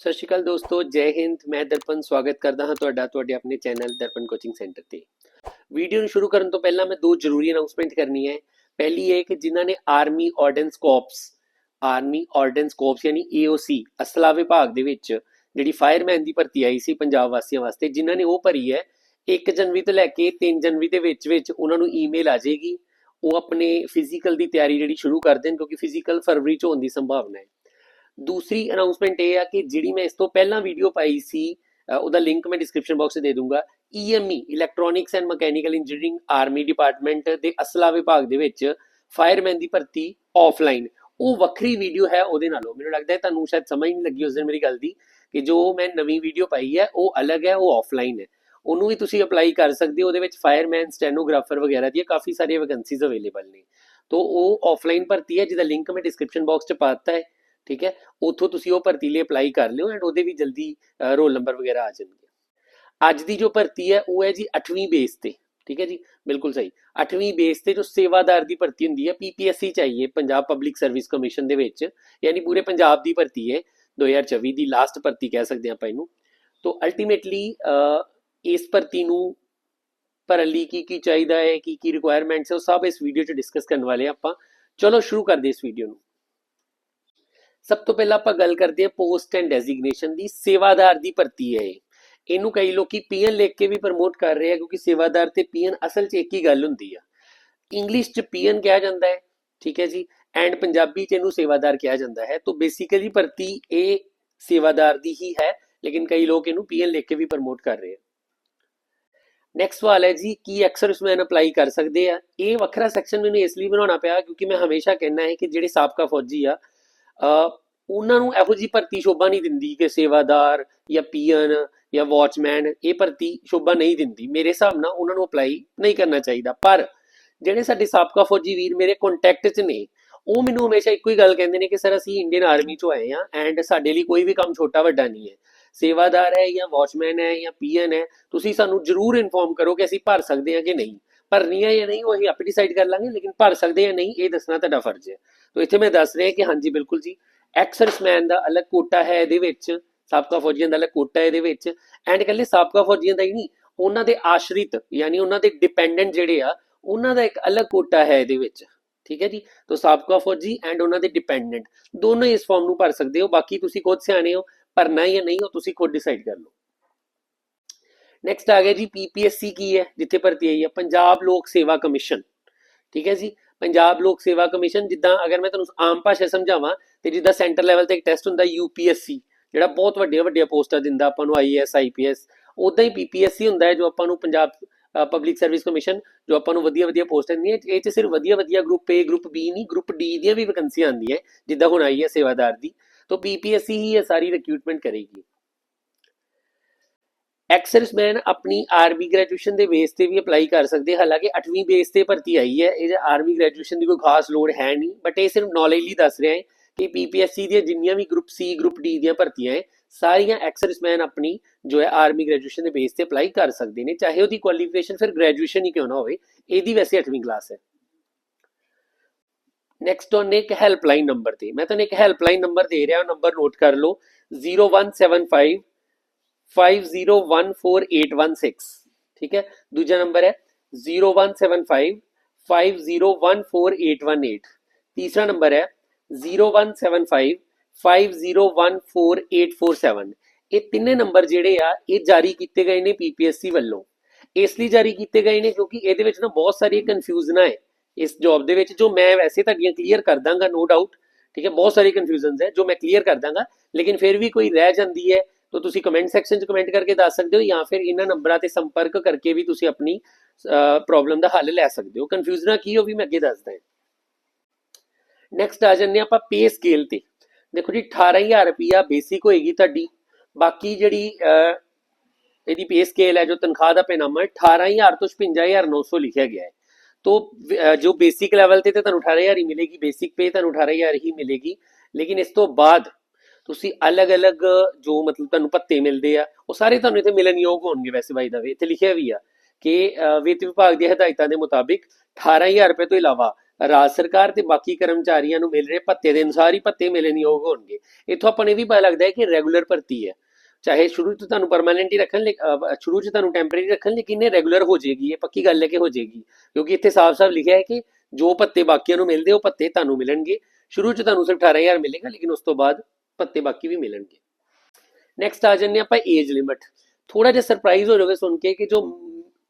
ਸਤਿ ਸ਼੍ਰੀ ਅਕਾਲ ਦੋਸਤੋ, ਜੈ ਹਿੰਦ। ਮੈਂ ਦਰਪਨ ਸਵਾਗਤ ਕਰਦਾ ਹਾਂ ਤੁਹਾਡਾ, ਤੁਹਾਡੇ ਆਪਣੇ ਚੈਨਲ ਦਰਪਨ ਕੋਚਿੰਗ ਸੈਂਟਰ ਤੇ। ਵੀਡੀਓ ਨੂੰ ਸ਼ੁਰੂ ਕਰਨ ਤੋਂ ਪਹਿਲਾਂ ਮੈਂ ਦੋ ਜ਼ਰੂਰੀ ਅਨਾਉਂਸਮੈਂਟ ਕਰਨੀ ਹੈ। ਪਹਿਲੀ ਹੈ ਕਿ ਜਿਨ੍ਹਾਂ ਨੇ army ordnance corps army ordnance corps ਯਾਨੀ AOC ਅਸਲਾ ਵਿਭਾਗ ਦੇ ਵਿੱਚ ਜਿਹੜੀ ਫਾਇਰਮੈਨ ਦੀ ਭਰਤੀ ਆਈ ਸੀ ਪੰਜਾਬ ਵਾਸੀਆਂ ਵਾਸਤੇ, ਜਿਨ੍ਹਾਂ ਨੇ ਉਹ ਭਰੀ ਹੈ 1 ਜਨਵਰੀ ਤੋਂ ਲੈ ਕੇ 3 ਜਨਵਰੀ ਦੇ ਵਿੱਚ ਵਿੱਚ ਉਹਨਾਂ ਨੂੰ ਈਮੇਲ ਆ ਜਾਏਗੀ। ਉਹ ਆਪਣੇ ਫਿਜ਼ੀਕਲ ਦੀ ਤਿਆਰੀ ਜਿਹੜੀ ਸ਼ੁਰੂ ਕਰ ਦੇਣ, ਕਿਉਂਕਿ ਫਿਜ਼ੀਕਲ ਫਰਵਰੀ ਚ ਹੋਣ ਦੀ ਸੰਭਾਵਨਾ ਹੈ। ਦੂਸਰੀ ਅਨਾਉਂਸਮੈਂਟ ਇਹ ਆ ਕਿ ਜਿਹੜੀ ਮੈਂ ਇਸ ਤੋਂ ਪਹਿਲਾਂ ਵੀਡੀਓ ਪਾਈ ਸੀ ਉਹਦਾ ਲਿੰਕ ਮੈਂ ਡਿਸਕ੍ਰਿਪਸ਼ਨ ਬਾਕਸ 'ਚ ਦੇ ਦੂੰਗਾ। EME electronics and mechanical engineering army department ਦੇ ਅਸਲਾ ਵਿਭਾਗ ਦੇ ਵਿੱਚ ਫਾਇਰਮੈਨ ਦੀ ਭਰਤੀ ਆਫਲਾਈਨ ਉਹ ਵੱਖਰੀ ਵੀਡੀਓ ਹੈ ਉਹਦੇ ਨਾਲੋਂ। ਮੈਨੂੰ ਲੱਗਦਾ ਹੈ ਤੁਹਾਨੂੰ ਸ਼ਾਇਦ ਸਮਝ ਨਹੀਂ ਲੱਗੀ ਉਸ ਦਿਨ ਮੇਰੀ ਗੱਲ ਦੀ ਕਿ ਜੋ ਮੈਂ ਨਵੀਂ ਵੀਡੀਓ ਪਾਈ ਹੈ, ਉਹ ਅਲੱਗ ਹੈ, ਉਹ ਆਫਲਾਈਨ ਹੈ। ਉਹਨੂੰ ਵੀ ਤੁਸੀਂ ਅਪਲਾਈ ਕਰ ਸਕਦੇ ਹੋ। ਉਹਦੇ ਵਿੱਚ ਫਾਇਰਮੈਨ ਸਟੈਨੋਗ੍ਰਾਫਰ ਵਗੈਰਾ ਦੀਆਂ ਕਾਫੀ ਸਾਰੀਆਂ ਵੈਕੈਂਸੀਜ਼ ਅਵੇਲੇਬਲ ਨੇ। ਤੋਂ ਉਹ ਆਫਲਾਈਨ ਭਰਤੀ ਹੈ, ਜਿਹਦਾ ਲਿੰਕ ਮੈਂ ਡਿਸਕ੍ਰਿਪਸ਼ਨ ਬਾਕਸ 'ਚ ਪਾ ਦਿੱਤਾ ਹੈ। ਠੀਕ ਹੈ? ਉੱਥੋਂ ਤੁਸੀਂ ਉਹ ਭਰਤੀ ਲਈ ਅਪਲਾਈ ਕਰ ਲਿਓ ਐਂਡ ਉਹਦੇ ਵੀ ਜਲਦੀ ਰੋਲ ਨੰਬਰ ਵਗੈਰਾ ਆ ਜਾਣਗੇ। ਅੱਜ ਦੀ ਜੋ ਭਰਤੀ ਹੈ, ਉਹ ਹੈ ਜੀ 8ਵੀਂ ਬੇਸ ਤੇ, ਠੀਕ ਹੈ ਜੀ? ਬਿਲਕੁਲ ਸਹੀ। 8ਵੀਂ ਬੇਸ ਤੇ ਜੋ ਸੇਵਾਦਾਰ ਦੀ ਭਰਤੀ ਹੁੰਦੀ ਹੈ ਪੀਪੀਐਸਸੀ ਚਾਹੀਏ ਪੰਜਾਬ ਪਬਲਿਕ ਸਰਵਿਸ ਕਮਿਸ਼ਨ ਦੇ ਵਿੱਚ, ਯਾਨੀ ਪੂਰੇ ਪੰਜਾਬ ਦੀ ਭਰਤੀ ਹੈ 2024 ਦੀ ਲਾਸਟ ਭਰਤੀ ਕਹਿ ਸਕਦੇ ਆਪਾਂ ਇਹਨੂੰ। ਤੋਂ ਅਲਟੀਮੇਟਲੀ ਇਸ ਭਰਤੀ ਨੂੰ ਭਰਨ ਲਈ ਕੀ ਕੀ ਚਾਹੀਦਾ ਹੈ, ਕੀ ਕੀ ਰਿਕੁਆਇਰਮੈਂਟਸ ਹੈ, ਉਹ ਸਭ ਇਸ ਵੀਡੀਓ 'ਚ ਡਿਸਕਸ ਕਰਨ ਵਾਲੇ ਹਾਂ ਆਪਾਂ। ਚਲੋ ਸ਼ੁਰੂ ਕਰਦੇ ਇਸ ਵੀਡੀਓ ਨੂੰ। ਸਭ ਤੋਂ ਪਹਿਲਾਂ ਆਪਾਂ ਗੱਲ ਕਰਦੇ ਹਾਂ ਪੋਸਟ ਐਂਡ ਡੈਜ਼ਿਗਨੇਸ਼ਨ ਦੀ, ਸੇਵਾਦਾਰ ਦੀ ਭਰਤੀ ਹੈ ਇਹਨੂੰ ਕਈ ਲੋਕੀ ਪੀਐਨ ਲਿਖ ਕੇ ਵੀ ਪ੍ਰਮੋਟ ਕਰ ਰਹੇ ਆ ਕਿਉਂਕਿ ਸੇਵਾਦਾਰ ਤੇ ਪੀਐਨ ਅਸਲ 'ਚ ਇੱਕ ਹੀ ਗੱਲ ਹੁੰਦੀ ਆ। ਇੰਗਲਿਸ਼ 'ਚ ਪੀਐਨ ਕਿਹਾ ਜਾਂਦਾ ਹੈ, ਠੀਕ ਹੈ ਜੀ ਐਂਡ ਪੰਜਾਬੀ 'ਚ ਇਹਨੂੰ ਸੇਵਾਦਾਰ ਕਿਹਾ ਜਾਂਦਾ ਹੈ। ਤਾਂ ਬੇਸਿਕਲੀ ਭਰਤੀ ਇਹ ਸੇਵਾਦਾਰ ਦੀ ਹੀ ਹੈ, ਲੇਕਿਨ ਕਈ ਲੋਕ ਇਹਨੂੰ ਪੀਐਨ ਲਿਖ ਕੇ ਵੀ ਪ੍ਰਮੋਟ ਕਰ ਰਹੇ ਆ। ਨੈਕਸਟ ਸਵਾਲ ਹੈ ਜੀ, ਕੀ ਐਕਸਰਸਮੈਨ ਅਪਲਾਈ ਕਰ ਸਕਦੇ ਆ? ਇਹ ਵੱਖਰਾ ਸੈਕਸ਼ਨ ਮੈਨੂੰ ਇਸ ਲਈ ਬਣਾਉਣਾ ਪਿਆ ਕਿਉਂਕਿ ਮੈਂ ਹਮੇਸ਼ਾ ਕਹਿੰਦਾ ਹੈ ਕਿ ਜਿਹੜੇ ਸਾਬਕਾ ਫੌਜੀ ਆ ਉਹਨਾਂ ਨੂੰ ਇਹੋ ਜੀ ਭਰਤੀ ਸ਼ੋਭਾ ਨਹੀਂ ਦਿੰਦੀ ਕਿ ਸੇਵਾਦਾਰ ਜਾਂ ਪੀਐਨ ਜਾਂ ਵਾਚਮੈਨ, ਇਹ ਭਰਤੀ ਸ਼ੋਭਾ ਨਹੀਂ ਦਿੰਦੀ। ਮੇਰੇ ਹਿਸਾਬ ਨਾਲ ਉਹਨਾਂ ਨੂੰ ਅਪਲਾਈ ਨਹੀਂ ਕਰਨਾ ਚਾਹੀਦਾ। ਪਰ ਜਿਹੜੇ ਸਾਡੇ ਸਾਬਕਾ ਫੌਜੀ ਵੀਰ ਮੇਰੇ ਕੰਟੈਕਟ 'ਚ ਨੇ, ਉਹ ਮੈਨੂੰ ਹਮੇਸ਼ਾ ਇੱਕੋ ਹੀ ਗੱਲ ਕਹਿੰਦੇ ਨੇ ਕਿ, ਸਰ, ਅਸੀਂ ਇੰਡੀਅਨ ਆਰਮੀ 'ਚੋਂ ਆਏ ਆ ਐਂਡ ਸਾਡੇ ਲਈ ਕੋਈ ਵੀ ਕੰਮ ਛੋਟਾ ਵੱਡਾ ਨਹੀਂ ਹੈ। ਸੇਵਾਦਾਰ ਹੈ ਜਾਂ ਵਾਚਮੈਨ ਹੈ ਜਾਂ ਪੀਐਨ ਹੈ, ਤੁਸੀਂ ਸਾਨੂੰ ਜਰੂਰ ਇਨਫੋਰਮ ਕਰੋ ਕਿ ਅਸੀਂ ਭਰ ਸਕਦੇ ਹਾਂ ਕਿ ਨਹੀਂ। ਭਰਨੀ ਹੈ ਜਾਂ ਨਹੀਂ, ਉਹ ਅਸੀਂ ਆਪੇ ਡਿਸਾਈਡ ਕਰ ਲਾਂਗੇ, ਲੇਕਿਨ ਭਰ ਸਕਦੇ ਜਾਂ ਨਹੀਂ, ਇਹ ਦੱਸਣਾ ਤੁਹਾਡਾ ਫਰਜ਼ ਹੈ। ਤਾਂ ਇੱਥੇ ਮੈਂ ਦੱਸ ਰਿਹਾ ਕਿ ਹਾਂਜੀ, ਬਿਲਕੁਲ ਜੀ। ਐਕਸਰਸਮੈਨ ਦਾ ਅਲੱਗ ਕੋਟਾ ਹੈ ਇਹਦੇ ਵਿੱਚ, ਸਾਬਕਾ ਫੌਜੀਆਂ ਦਾ ਅਲੱਗ ਕੋਟਾ ਹੈ ਇਹਦੇ ਵਿੱਚ। ਐਂਡ ਇਕੱਲੇ ਸਾਬਕਾ ਫੌਜੀਆਂ ਦਾ ਹੀ ਨਹੀਂ, ਉਹਨਾਂ ਦੇ ਆਸ਼ਰਿਤ, ਯਾਨੀ ਉਹਨਾਂ ਦੇ ਡਿਪੈਂਡੈਂਟ ਜਿਹੜੇ ਆ, ਉਹਨਾਂ ਦਾ ਇੱਕ ਅਲੱਗ ਕੋਟਾ ਹੈ ਇਹਦੇ ਵਿੱਚ। ਠੀਕ ਹੈ ਜੀ? ਤਾਂ ਸਾਬਕਾ ਫੌਜੀ ਐਂਡ ਉਹਨਾਂ ਦੇ ਡਿਪੈਂਡੈਂਟ ਦੋਨੋਂ ਇਸ ਫਾਰਮ ਨੂੰ ਭਰ ਸਕਦੇ ਹੋ, ਬਾਕੀ ਤੁਸੀਂ ਖੁਦ ਸਿਆਣੇ ਹੋ, ਭਰਨਾ ਜਾਂ ਨਹੀਂ, ਉਹ ਤੁਸੀਂ ਖੁਦ ਡਿਸਾਈਡ ਕਰ ਲਓ। ਨੈਕਸਟ ਆ ਗਿਆ ਜੀ ਪੀਪੀਐਸਸੀ ਕੀ ਹੈ, ਜਿੱਥੇ ਭਰਤੀ ਆਈ ਹੈ, ਪੰਜਾਬ ਲੋਕ ਸੇਵਾ ਕਮਿਸ਼ਨ। ਠੀਕ ਹੈ ਜੀ, ਪੰਜਾਬ ਲੋਕ ਸੇਵਾ ਕਮਿਸ਼ਨ, ਜਿੱਦਾਂ ਅਗਰ ਮੈਂ ਤੁਹਾਨੂੰ ਆਮ ਭਾਸ਼ਾ ਸਮਝਾਵਾਂ, ਤੇ ਜਿੱਦਾਂ ਸੈਂਟਰ ਲੈਵਲ ਤੇ ਇੱਕ ਟੈਸਟ ਹੁੰਦਾ ਯੂਪੀਐਸਸੀ ਜਿਹੜਾ ਬਹੁਤ ਵੱਡੇ ਵੱਡੇ ਪੋਸਟਾਂ ਦਿੰਦਾ ਆਪਾਂ ਨੂੰ ਆਈਐਸ ਆਈਪੀਐਸ ਉਦਾਂ ਹੀ ਪੀਪੀਐਸਸੀ ਹੁੰਦਾ ਹੈ, ਜੋ ਆਪਾਂ ਨੂੰ ਪੰਜਾਬ ਪਬਲਿਕ ਸਰਵਿਸ ਕਮਿਸ਼ਨ ਜੋ ਆਪਾਂ ਨੂੰ ਵਧੀਆ ਵਧੀਆ ਪੋਸਟਾਂ ਦਿੰਦੀਆਂ ਇਹ ਚ ਸਿਰਫ ਵਧੀਆ ਵਧੀਆ ਗਰੁੱਪ ਏ ਗਰੁੱਪ ਬੀ ਨਹੀਂ ਗਰੁੱਪ ਡੀ ਦੀਆਂ ਵੀ ਵੈਕੈਂਸੀਆਂ ਆਉਂਦੀਆਂ ਜਿੱਦਾਂ ਹੁਣ ਆਈ ਹੈ ਸੇਵਾਦਾਰ ਦੀ, ਤਾਂ ਪੀਪੀਐਸਸੀ ਹੀ ਇਹ ਸਾਰੀ ਰਿਕਰੂਟਮੈਂਟ ਕਰੇਗੀ। ਐਕਸਰਸਮੈਨ ਆਪਣੀ ਆਰਮੀ ਗ੍ਰੈਜੂਏਸ਼ਨ ਦੇ ਬੇਸ ਤੇ ਵੀ ਅਪਲਾਈ ਕਰ ਸਕਦੇ, ਹਾਲਾਂਕਿ 8ਵੀਂ ਬੇਸ ਤੇ ਭਰਤੀ ਆਈ ਹੈ, ਇਹ ਆਰਮੀ ਗ੍ਰੈਜੂਏਸ਼ਨ ਦੀ ਕੋਈ ਖਾਸ ਲੋੜ ਹੈ ਨਹੀਂ ਬਟ ਇਹ ਸਿਰਫ ਨੌਲੇਜ ਲਈ ਦੱਸ ਰਿਹਾ ਹੈ ਕਿ ਪੀਪੀਐਸਸੀ ਦੀਆਂ ਜਿੰਨੀਆਂ ਵੀ ਗਰੁੱਪ ਸੀ ਗਰੁੱਪ ਡੀ ਦੀਆਂ ਭਰਤੀਆਂ ਹੈ, ਸਾਰੀਆਂ ਐਕਸਰਸਮੈਨ ਆਪਣੀ ਜੋ ਹੈ ਆਰਮੀ ਗ੍ਰੈਜੂਏਸ਼ਨ ਦੇ ਬੇਸ ਤੇ ਅਪਲਾਈ ਕਰ ਸਕਦੇ ਨੇ, ਚਾਹੇ ਉਹਦੀ ਕੁਆਲੀਫਿਕੇਸ਼ਨ ਫਿਰ ਗ੍ਰੈਜੂਏਸ਼ਨ ਹੀ ਕਿਉਂ ਨਾ ਹੋਵੇ, ਇਹਦੀ ਵੈਸੇ 8ਵੀਂ ਕਲਾਸ ਹੈ। ਨੈਕਸਟ ਔਨ ਇੱਕ ਹੈਲਪਲਾਈਨ ਨੰਬਰ ਤੇ, ਮੈਂ ਤੁਹਾਨੂੰ ਇੱਕ ਹੈਲਪਲਾਈਨ ਨੰਬਰ ਦੇ ਰਿਹਾ ਨੰਬਰ ਨੋਟ ਕਰ ਲਓ 0175 50148116 ਠੀਕ ਹੈ ਦੂਜਾ ਨੰਬਰ ਹੈ 0175 50148118 ਤੀਸਰਾ ਨੰਬਰ ਹੈ 0175 50148447 ਇਹ ਤਿੰਨੇ ਨੰਬਰ ਜਿਹੜੇ ਆ ਇਹ ਜਾਰੀ ਕੀਤੇ ਗਏ ਨੇ ਪੀਪੀਐਸਸੀ ਵੱਲੋਂ ਇਸ ਲਈ ਜਾਰੀ ਕੀਤੇ ਗਏ ਨੇ ਕਿਉਂਕਿ ਇਹਦੇ ਵਿੱਚ ਨਾ ਬਹੁਤ ਸਾਰੀਆਂ ਕਨਫਿਊਜ਼ਨਾਂ ਹੈ ਇਸ ਜੌਬ ਦੇ ਵਿੱਚ ਜੋ ਮੈਂ ਵੈਸੇ ਤੁਹਾਡੀਆਂ ਕਲੀਅਰ ਕਰ ਦਾਂਗਾ ਨੋ ਡਾਊਟ ਠੀਕ ਹੈ ਬਹੁਤ ਸਾਰੀ ਕਨਫਿਊਜ਼ਨਸ ਹੈ ਜੋ ਮੈਂ ਕਲੀਅਰ ਕਰ ਦਾਂਗਾ ਲੇਕਿਨ ਫਿਰ ਵੀ ਕੋਈ ਰਹਿ ਜਾਂਦੀ ਹੈ ਤਾਂ ਤੁਸੀਂ ਕਮੈਂਟ ਸੈਕਸ਼ਨ 'ਚ ਕਮੈਂਟ ਕਰਕੇ ਦੱਸ ਸਕਦੇ ਹੋ ਜਾਂ ਫਿਰ ਇਹਨਾਂ ਨੰਬਰਾਂ ਤੇ ਸੰਪਰਕ ਕਰਕੇ ਵੀ ਤੁਸੀਂ ਆਪਣੀ ਪ੍ਰੋਬਲਮ ਦਾ ਹੱਲ ਲੈ ਸਕਦੇ ਹੋ। ਕਨਫਿਊਜ਼ਨਾਂ ਕੀ ਹੋ ਵੀ ਮੈਂ ਅੱਗੇ ਦੱਸਦਾ ਹਾਂ। ਨੈਕਸਟ ਆ ਜੰਨੇ ਆਪਾਂ ਪੇ ਸਕੇਲ ਤੇ। ਦੇਖੋ ਜੀ 18000 ਰੁਪਿਆ ਬੇਸਿਕ ਹੋਏਗੀ ਤੁਹਾਡੀ। ਬਾਕੀ ਜਿਹੜੀ ਅਹ, ਇਹਦੀ ਪੇ ਸਕੇਲ ਹੈ ਜੋ ਤਨਖਾਹ ਦਾ ਪੈਨਾਮਾ ਹੈ 18000 ਤੋਂ 55900 ਲਿਖਿਆ ਗਿਆ ਹੈ। तो ਜੋ ਬੇਸਿਕ ਲੈਵਲ ਤੇ ਤੇ ਤੁਹਾਨੂੰ 18000 ਹੀ ਮਿਲੇਗੀ ਬੇਸਿਕ ਪੇ ਤੁਹਾਨੂੰ 18000 ਹੀ ਮਿਲੇਗੀ। ਲੇਕਿਨ ਇਸ ਤੋਂ ਬਾਅਦ ਤੁਸੀਂ ਅਲੱਗ-ਅਲੱਗ ਜੋ ਮਤਲਬ ਤੁਹਾਨੂੰ ਪੱਤੇ ਮਿਲਦੇ ਆ, ਉਹ ਸਾਰੇ ਤੁਹਾਨੂੰ ਇੱਥੇ ਮਿਲਣ ਹੋਣਗੇ ਵੈਸੇ ਬਾਈ ਦਾ ਵੇ। ਇੱਥੇ ਲਿਖਿਆ ਵੀ ਆ ਕਿ ਵਿੱਤ ਵਿਭਾਗ ਦੀਆਂ ਹਦਾਇਤਾਂ ਦੇ ਮੁਤਾਬਿਕ 18000 ਰੁਪਏ ਤੋਂ ਇਲਾਵਾ ਰਾਜ ਸਰਕਾਰ ਤੇ ਬਾਕੀ ਕਰਮਚਾਰੀਆਂ ਨੂੰ ਮਿਲ ਰਹੇ ਭੱਤੇ ਦੇ ਅਨੁਸਾਰ ਹੀ ਭੱਤੇ ਮਿਲਣਯੋਗ ਹੋਣਗੇ। ਇੱਥੋਂ ਆਪਾਂ ਨੂੰ ਇਹ ਵੀ ਪਤਾ ਲੱਗਦਾ ਹੈ ਕਿ ਰੈਗੂਲਰ ਭਰਤੀ ਹੈ। ਚਾਹੇ ਸ਼ੁਰੂ ਤੋਂ ਤੁਹਾਨੂੰ ਪਰਮਾਨੈਂਟ ਹੀ ਰੱਖਣ ਲੇ- ਸ਼ੁਰੂ ਚ ਤੁਹਾਨੂੰ ਟੈਂਪਰੇਰੀ ਰੱਖਣ, ਲੇਕਿਨ ਇਹ ਰੈਗੂਲਰ ਹੋ ਜਾਏਗੀ, ਇਹ ਪੱਕੀ ਗੱਲ ਹੈ ਕਿ ਹੋ ਜਾਏਗੀ। ਕਿਉਂਕਿ ਇੱਥੇ ਸਾਫ਼-ਸਾਫ਼ ਲਿਖਿਆ ਹੈ ਕਿ ਜੋ ਭੱਤੇ ਬਾਕੀਆਂ ਨੂੰ ਮਿਲਦੇ, ਉਹ ਭੱਤੇ ਤੁਹਾਨੂੰ ਮਿਲਣਗੇ। ਸ਼ੁਰੂ ਚ ਤੁਹਾਨੂੰ ਸਿਰਫ 18000 ਮਿਲੇਗਾ, ਲੇਕਿਨ ਉਸ ਤੋਂ ਬਾਅਦ ਪੱਤੇ ਬਾਕੀ ਵੀ ਮਿਲਣਗੇ। ਨੈਕਸਟ ਆ ਜੰਨੇ ਆਪਾਂ ਏਜ ਲਿਮਿਟ ਥੋੜਾ ਜਿਹਾ ਸਰਪ੍ਰਾਈਜ਼ ਹੋ ਜਾਓਗੇ ਸੁਣ ਕੇ ਕਿ ਜੋ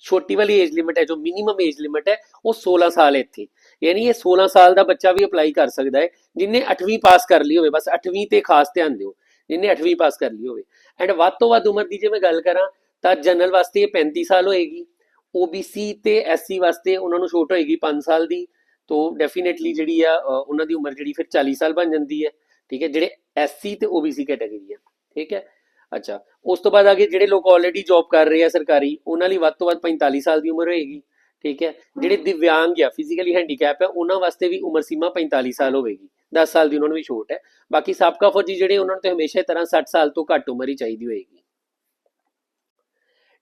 ਛੋਟੀ ਵਾਲੀ ਏਜ ਲਿਮਿਟ ਹੈ, ਜੋ ਮਿਨੀਮਮ ਏਜ ਲਿਮਿਟ ਹੈ, ਉਹ 16 ਸਾਲ ਹੈ ਇੱਥੇ। ਯਾਨੀ ਇਹ 16 ਸਾਲ ਦਾ ਬੱਚਾ ਵੀ ਅਪਲਾਈ ਕਰ ਸਕਦਾ ਹੈ, ਜਿਨੇ 8ਵੀਂ ਪਾਸ ਕਰ ਲਈ ਹੋਵੇ, ਬਸ 8ਵੀਂ ਤੇ ਖਾਸ ਧਿਆਨ ਦਿਓ, ਜਿਨੇ 8ਵੀਂ ਪਾਸ ਕਰ ਲਈ ਹੋਵੇ। ਐਂਡ ਵੱਧ ਤੋਂ ਵੱਧ ਉਮਰ ਦੀ ਜੇ ਮੈਂ ਗੱਲ ਕਰਾਂ, ਤਾਂ ਜਨਰਲ ਵਾਸਤੇ ਇਹ 35 ਸਾਲ ਹੋਏਗੀ। OBC ਤੇ SC ਵਾਸਤੇ ਉਹਨਾਂ ਨੂੰ ਛੋਟ ਹੋਏਗੀ 5 ਸਾਲ ਦੀ। ਤੋਂ ਡੈਫੀਨਿਟਲੀ ਜਿਹੜੀ ਆ ਉਹਨਾਂ ਦੀ ਉਮਰ ਜਿਹੜੀ ਫਿਰ 40 ਸਾਲ ਬਣ ਜਾਂਦੀ ਹੈ। ਠੀਕ ਹੈ, ਜਿਹੜੇ SC ਤੇ OBC ਕੈਟਾਗਰੀ ਆ ਠੀਕ ਹੈ। ਅੱਛਾ, ਉਸ ਤੋਂ ਬਾਅਦ ਅੱਗੇ ਜਿਹੜੇ ਲੋਕ ਆਲਰੇਡੀ ਜੌਬ ਕਰ ਰਹੇ ਆ ਸਰਕਾਰੀ, ਉਹਨਾਂ ਲਈ ਵੱਧ ਤੋਂ ਵੱਧ 45 ਸਾਲ ਦੀ ਉਮਰ ਹੋਏਗੀ, ਠੀਕ ਹੈ। ਜਿਹੜੇ ਦਿਵਿਆਂਗ ਜਾਂ ਫਿਜ਼ੀਕਲੀ ਹੈਂਡੀਕੈਪ ਹੈ ਉਹਨਾਂ ਵਾਸਤੇ ਵੀ ਉਮਰ ਸੀਮਾ 45 ਸਾਲ ਹੋਵੇਗੀ 10 ਸਾਲ ਦੀ ਉਹਨਾਂ ਨੂੰ ਵੀ ਛੋਟ ਹੈ। ਬਾਕੀ ਸਾਬਕਾ ਫੌਜੀ ਜਿਹੜੇ, ਉਹਨਾਂ ਨੂੰ ਤੇ ਹਮੇਸ਼ਾ ਹੀ ਤਰ੍ਹਾਂ 60 ਸਾਲ ਤੋਂ ਘੱਟ ਉਮਰ ਹੀ ਚਾਹੀਦੀ ਹੋਏਗੀ।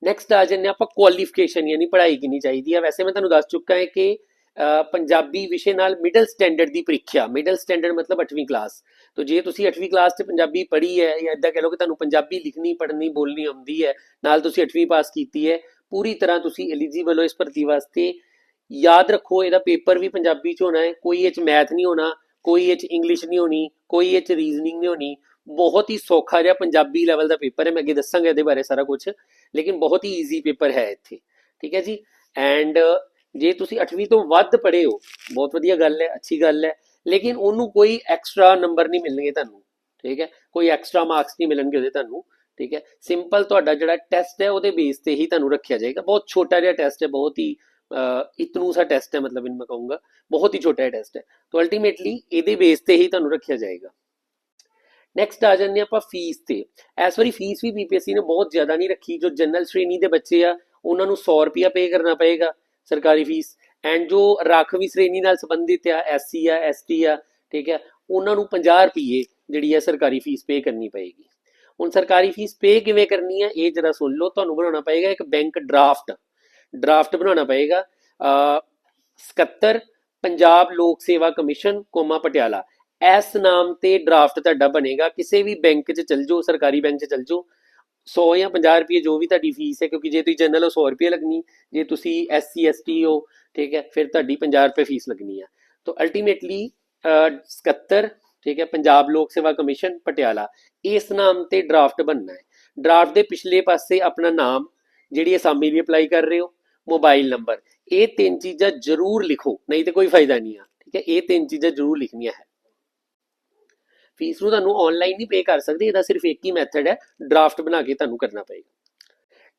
ਨੈਕਸਟ ਆ ਜੰਨੇ ਆਪਾਂ ਕੁਆਲੀਫਿਕੇਸ਼ਨ ਯਾਨੀ ਪੜ੍ਹਾਈ ਕਿੰਨੀ ਚਾਹੀਦੀ ਹੈ ਵੈਸੇ ਮੈਂ ਤੁਹਾਨੂੰ ਦੱਸ ਚੁੱਕਾ ਹਾਂ ਕਿ ਪੰਜਾਬੀ ਵਿਸ਼ੇ ਨਾਲ ਮਿਡਲ ਸਟੈਂਡਰਡ ਦੀ ਪ੍ਰੀਖਿਆ। ਮਿਡਲ ਸਟੈਂਡਰਡ ਮਤਲਬ 8ਵੀਂ ਕਲਾਸ ਤੋਂ ਜੇ ਤੁਸੀਂ 8ਵੀਂ ਕਲਾਸ 'ਚ ਪੰਜਾਬੀ ਪੜ੍ਹੀ ਹੈ ਜਾਂ ਇਦਾਂ ਕਹਿ ਲਓ ਕਿ ਤੁਹਾਨੂੰ ਪੰਜਾਬੀ ਲਿਖਣੀ, ਪੜ੍ਹਨੀ, ਬੋਲਣੀ ਆਉਂਦੀ ਹੈ, ਨਾਲ ਤੁਸੀਂ 8ਵੀਂ ਪਾਸ ਕੀਤੀ ਹੈ, ਪੂਰੀ ਤਰ੍ਹਾਂ ਤੁਸੀਂ ਐਲੀਜੀਬਲ ਹੋ ਇਸ ਭਰਤੀ ਵਾਸਤੇ। ਯਾਦ ਰੱਖੋ, ਇਹਦਾ ਪੇਪਰ ਵੀ ਪੰਜਾਬੀ 'ਚ ਹੋਣਾ ਹੈ। ਕੋਈ ਇਹ 'ਚ ਮੈਥ ਨਹੀਂ ਹੋਣਾ, ਕੋਈ ਇਹ 'ਚ ਇੰਗਲਿਸ਼ ਨਹੀਂ ਹੋਣੀ, ਕੋਈ ਇਹ 'ਚ ਰੀਜ਼ਨਿੰਗ ਨਹੀਂ ਹੋਣੀ। ਬਹੁਤ ਹੀ ਸੌਖਾ ਜਿਹਾ ਪੰਜਾਬੀ ਲੈਵਲ ਦਾ ਪੇਪਰ ਹੈ। ਮੈਂ ਅੱਗੇ ਦੱਸਾਂਗਾ ਇਹਦੇ ਬਾਰੇ ਸਾਰਾ ਕੁਝ ਲੇਕਿਨ ਬਹੁਤ ਹੀ ਈਜ਼ੀ ਪੇਪਰ ਹੈ ਇੱਥੇ। ਠੀਕ ਹੈ ਜੀ? ਐਂਡ ਜੇ ਤੁਸੀਂ 8ਵੀਂ ਤੋਂ ਵੱਧ ਪੜ੍ਹੇ ਹੋ ਬਹੁਤ ਵਧੀਆ ਗੱਲ ਹੈ ਅੱਛੀ ਗੱਲ ਹੈ ਲੇਕਿਨ ਉਹਨੂੰ ਕੋਈ ਐਕਸਟਰਾ ਨੰਬਰ ਨਹੀਂ ਮਿਲਣਗੇ ਤੁਹਾਨੂੰ ਠੀਕ ਹੈ? ਕੋਈ ਐਕਸਟਰਾ ਮਾਰਕਸ ਨਹੀਂ ਮਿਲਣਗੇ ਉਹਦੇ ਤੁਹਾਨੂੰ ਠੀਕ ਹੈ? ਸਿੰਪਲ ਤੁਹਾਡਾ ਜਿਹੜਾ ਟੈਸਟ ਹੈ ਉਹਦੇ ਬੇਸ ਤੇ ਹੀ ਤੁਹਾਨੂੰ ਰੱਖਿਆ ਜਾਏਗਾ। ਬਹੁਤ ਛੋਟਾ ਜਿਹਾ ਟੈਸਟ ਹੈ ਬਹੁਤ ਹੀ ਅਹ, ਇਤਨੂ ਸਾ ਟੈਸਟ ਹੈ ਮਤਲਬ ਇਨ ਮੈਂ ਕਹੂੰਗਾ ਬਹੁਤ ਹੀ ਛੋਟਾ ਜਿਹਾ ਟੈਸਟ ਹੈ। ਤੋਂ ਅਲਟੀਮੇਟਲੀ ਇਹਦੇ ਬੇਸ ਤੇ ਹੀ ਤੁਹਾਨੂੰ ਰੱਖਿਆ ਜਾਏਗਾ। ਨੈਕਸਟ ਆ ਜਾਂਦੇ ਆਪਾਂ ਫੀਸ ਤੇ। ਇਸ ਵਾਰੀ ਫੀਸ ਵੀ ਬੀਪੀਐਸਸੀ ਨੇ ਬਹੁਤ ਜ਼ਿਆਦਾ ਨਹੀਂ ਰੱਖੀ ਜੋ ਜਨਰਲ ਸ਼੍ਰੇਣੀ ਦੇ ਬੱਚੇ ਆ ਉਹਨਾਂ ਨੂੰ 100 ਰੁਪਿਆ ਪੇ ਕਰਨਾ ਪਏਗਾ। ਸਰਕਾਰੀ ਫੀਸ ਐਂਡ ਜੋ ਰਾਖਵੀ ਸ਼੍ਰੇਣੀ ਨਾਲ ਸੰਬੰਧਿਤ ਆ ਐਸਸੀ ਆ ਐਸਟੀ ਆ, ਠੀਕ ਹੈ, ਉਹਨਾਂ ਨੂੰ 50 ਰੁਪਏ ਜਿਹੜੀ ਹੈ ਸਰਕਾਰੀ ਫੀਸ ਪੇ ਕਰਨੀ ਪਏਗੀ। ਹੁਣ ਸਰਕਾਰੀ ਫੀਸ ਪੇ ਕਿਵੇਂ ਕਰਨੀ ਹੈ, ਇਹ ਜਰਾ ਸੁਣ ਲਓ, ਤੁਹਾਨੂੰ ਬਣਾਉਣਾ ਪਏਗਾ ਇੱਕ ਬੈਂਕ ਡਰਾਫਟ ਡਰਾਫਟ ਬਣਾਉਣਾ ਪਏਗਾ, ਅ 77 ਪੰਜਾਬ ਲੋਕ ਸੇਵਾ ਕਮਿਸ਼ਨ, ਕੋਮਾ ਪਟਿਆਲਾ। ਇਸ ਨਾਮ ਤੇ ਡਰਾਫਟ ਤੁਹਾਡਾ ਬਣੇਗਾ, ਕਿਸੇ ਵੀ ਬੈਂਕ 'ਚ ਚਲ ਜਾਓ, ਸਰਕਾਰੀ ਬੈਂਕ 'ਚ ਚਲ ਜਾਓ 100 ਜਾਂ 50 ਰੁਪਏ ਜੋ ਵੀ ਤੁਹਾਡੀ ਫੀਸ ਹੈ, ਕਿਉਂਕਿ ਜੇ ਤੁਸੀਂ ਜਨਰਲ ਹੋ 100 ਰੁਪਏ ਲੱਗਣੀ, ਜੇ ਤੁਸੀਂ ਐਸਸੀ ਐਸਟੀ ਹੋ, ਠੀਕ ਹੈ, ਫਿਰ ਤੁਹਾਡੀ 50 ਰੁਪਏ ਫੀਸ ਲੱਗਣੀ ਆ। ਤਾਂ ਅਲਟੀਮੇਟਲੀ 77 ਠੀਕ ਹੈ, ਪੰਜਾਬ ਲੋਕ ਸੇਵਾ ਕਮਿਸ਼ਨ, ਪਟਿਆਲਾ, ਇਸ ਨਾਮ ਤੇ ਡਰਾਫਟ ਬਣਨਾ ਹੈ। ਡਰਾਫਟ ਦੇ ਪਿਛਲੇ ਪਾਸੇ ਆਪਣਾ ਨਾਮ, ਜਿਹੜੀ ਅਸਾਮੀ ਲਈ ਅਪਲਾਈ ਕਰ ਰਹੇ ਹੋ ਮੋਬਾਈਲ ਨੰਬਰ ਇਹ ਤਿੰਨ ਚੀਜ਼ਾਂ ਜ਼ਰੂਰ ਲਿਖੋ, ਨਹੀਂ ਤੇ ਕੋਈ ਫਾਇਦਾ ਨਹੀਂ ਆ, ਠੀਕ ਹੈ, ਇਹ ਤਿੰਨ ਚੀਜ਼ਾਂ ਜ਼ਰੂਰ ਲਿਖਣੀਆਂ ਹੈ। ਫੀਸ ਨੂੰ ਤੁਹਾਨੂੰ ਆਨਲਾਈਨ ਨਹੀਂ ਪੇ ਕਰ ਸਕਦੇ, ਇਹਦਾ ਸਿਰਫ ਇੱਕ ਹੀ ਮੈਥਡ ਹੈ ਡਰਾਫਟ ਬਣਾ ਕੇ ਤੁਹਾਨੂੰ ਕਰਨਾ ਪਏਗਾ।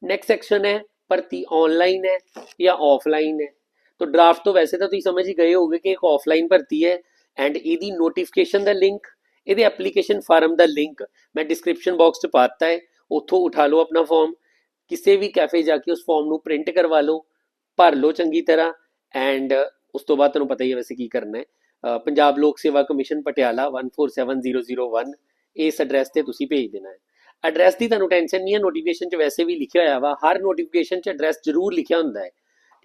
ਨੈਕਸਟ ਸੈਕਸ਼ਨ ਹੈ, ਭਰਤੀ ਆਨਲਾਈਨ ਹੈ ਜਾਂ ਆਫਲਾਈਨ ਹੈ। ਤਾਂ ਡਰਾਫਟ ਤੋਂ ਵੈਸੇ ਤਾਂ ਤੁਸੀਂ ਸਮਝ ਹੀ ਗਏ ਹੋਗੇ ਕਿ ਇੱਕ ਆਫਲਾਈਨ ਭਰਤੀ ਹੈ ਐਂਡ ਇਹਦੀ ਨੋਟੀਫਿਕੇਸ਼ਨ ਦਾ ਲਿੰਕ ਇਹਦੇ ਐਪਲੀਕੇਸ਼ਨ ਫਾਰਮ ਦਾ ਲਿੰਕ ਮੈਂ ਡਿਸਕ੍ਰਿਪਸ਼ਨ ਬਾਕਸ 'ਚ ਪਾਤਾ ਹੈ, ਉੱਥੋਂ ਉਠਾ ਲਓ ਆਪਣਾ ਫਾਰਮ ਕਿਸੇ ਵੀ ਕੈਫੇ ਜਾ ਕੇ ਉਸ ਫਾਰਮ ਨੂੰ ਪ੍ਰਿੰਟ ਕਰਵਾ ਲਓ, ਭਰ ਲਓ ਚੰਗੀ ਤਰ੍ਹਾਂ ਐਂਡ ਉਸ ਤੋਂ ਬਾਅਦ ਤੁਹਾਨੂੰ ਪਤਾ ਹੀ ਹੈ ਵੈਸੇ ਕੀ ਕਰਨਾ ਹੈ। ਪੰਜਾਬ ਲੋਕ ਸੇਵਾ ਕਮਿਸ਼ਨ ਪਟਿਆਲਾ 147001 ਇਸ ਐਡਰੈਸ ਤੇ ਤੁਸੀਂ ਭੇਜ ਦੇਣਾ ਹੈ। ਐਡਰੈਸ ਦੀ ਤੁਹਾਨੂੰ ਟੈਨਸ਼ਨ ਨਹੀਂ ਹੈ ਨੋਟੀਫਿਕੇਸ਼ਨ 'ਚ ਵੈਸੇ ਵੀ ਲਿਖਿਆ ਹੋਇਆ ਵਾ, ਹਰ ਨੋਟੀਫਿਕੇਸ਼ਨ 'ਚ ਐਡਰੈਸ ਜ਼ਰੂਰ ਲਿਖਿਆ ਹੁੰਦਾ ਹੈ,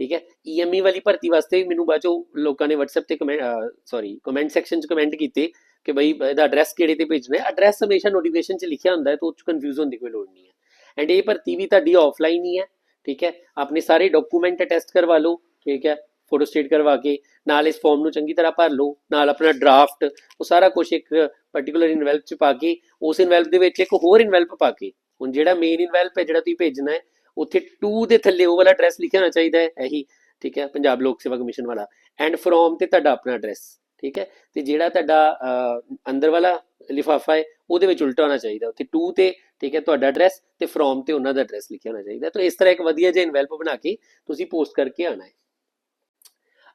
ਠੀਕ ਹੈ? ਈਐਮਈ ਵਾਲੀ ਭਰਤੀ ਵਾਸਤੇ ਵੀ ਮੈਨੂੰ ਬਾਅਦ ਚੋਂ ਲੋਕਾਂ ਨੇ WhatsApp ਤੇ ਕਮੈਂਟ ਸੌਰੀ ਕਮੈਂਟ ਸੈਕਸ਼ਨ 'ਚ ਕਮੈਂਟ ਕੀਤੇ ਕਿ ਬਈ ਇਹਦਾ ਐਡਰੈਸ ਕਿਹੜੇ ਤੇ ਭੇਜਣਾ ਹੈ। ਐਡਰੈਸ ਹਮੇਸ਼ਾ ਨੋਟੀਫਿਕੇਸ਼ਨ 'ਚ ਲਿਖਿਆ ਹੁੰਦਾ ਹੈ, ਤਾਂ ਉਹ 'ਚ ਕਨਫਿਊਜ਼ ਹੋਣ ਦੀ ਕੋਈ ਲੋੜ ਨਹੀਂ ਹੈ। ਐਂਡ ਇਹ ਭਰਤੀ ਵੀ ਤੁਹਾਡੀ ਆਫਲਾਈਨ ਹੀ ਹੈ, ਠੀਕ ਹੈ? ਆਪਣੇ ਸਾਰੇ ਡਾਕੂਮੈਂਟ ਅਟੈਸਟ ਕਰਵਾ ਲਓ, ਠੀਕ ਹੈ? ਫੋਟੋ ਸਟੇਟ ਕਰਵਾ ਕੇ, ਨਾਲ ਇਸ ਫਾਰਮ ਨੂੰ ਚੰਗੀ ਤਰ੍ਹਾਂ ਭਰ ਲਓ, ਨਾਲ ਆਪਣਾ ਡਰਾਫਟ ਉਹ ਸਾਰਾ ਕੁਝ ਇੱਕ ਪਾਰਟਿਕੂਲਰ ਇਨਵੈਲਪ ਚ ਪਾ ਕੇ, ਉਸ ਇਨਵੈਲਪ ਦੇ ਵਿੱਚ ਇੱਕ ਹੋਰ ਇਨਵੈਲਪ ਪਾ ਕੇ। ਹੁਣ ਜਿਹੜਾ ਮੇਨ ਇਨਵੈਲਪ ਹੈ, ਜਿਹੜਾ ਤੁਸੀਂ ਭੇਜਣਾ ਹੈ, ਉੱਥੇ 2 ਦੇ ਥੱਲੇ ਉਹ ਵਾਲਾ ਐਡਰੈਸ ਲਿਖਿਆ ਹੋਣਾ ਚਾਹੀਦਾ ਹੈ, ਇਹੀ, ਠੀਕ ਹੈ, ਪੰਜਾਬ ਲੋਕ ਸੇਵਾ ਕਮਿਸ਼ਨ ਵਾਲਾ। ਐਂਡ ਫਰੋਮ ਤੇ ਤੁਹਾਡਾ ਆਪਣਾ ਐਡਰੈਸ ਠੀਕ ਹੈ, ਤੇ ਜਿਹੜਾ ਤੁਹਾਡਾ ਅੰਦਰ ਵਾਲਾ ਲਿਫਾਫਾ ਹੈ, ਉਹਦੇ ਵਿੱਚ ਉਲਟਾ ਹੋਣਾ ਚਾਹੀਦਾ ਉੱਥੇ 2 ਤੇ, ਠੀਕ ਹੈ, ਤੁਹਾਡਾ ਐਡਰੈਸ ਤੇ ਫਰੋਮ ਤੇ ਉਹਨਾਂ ਦਾ ਐਡਰੈਸ ਲਿਖਿਆ ਹੋਣਾ ਚਾਹੀਦਾ ਤਾਂ ਇਸ ਤਰ੍ਹਾਂ ਇੱਕ ਵਧੀਆ ਜਿਹਾ ਇਨਵੈਲਪ ਬਣਾ ਕੇ ਤੁਸੀਂ ਪੋਸਟ ਕਰਕੇ ਆਣਾ ਹੈ।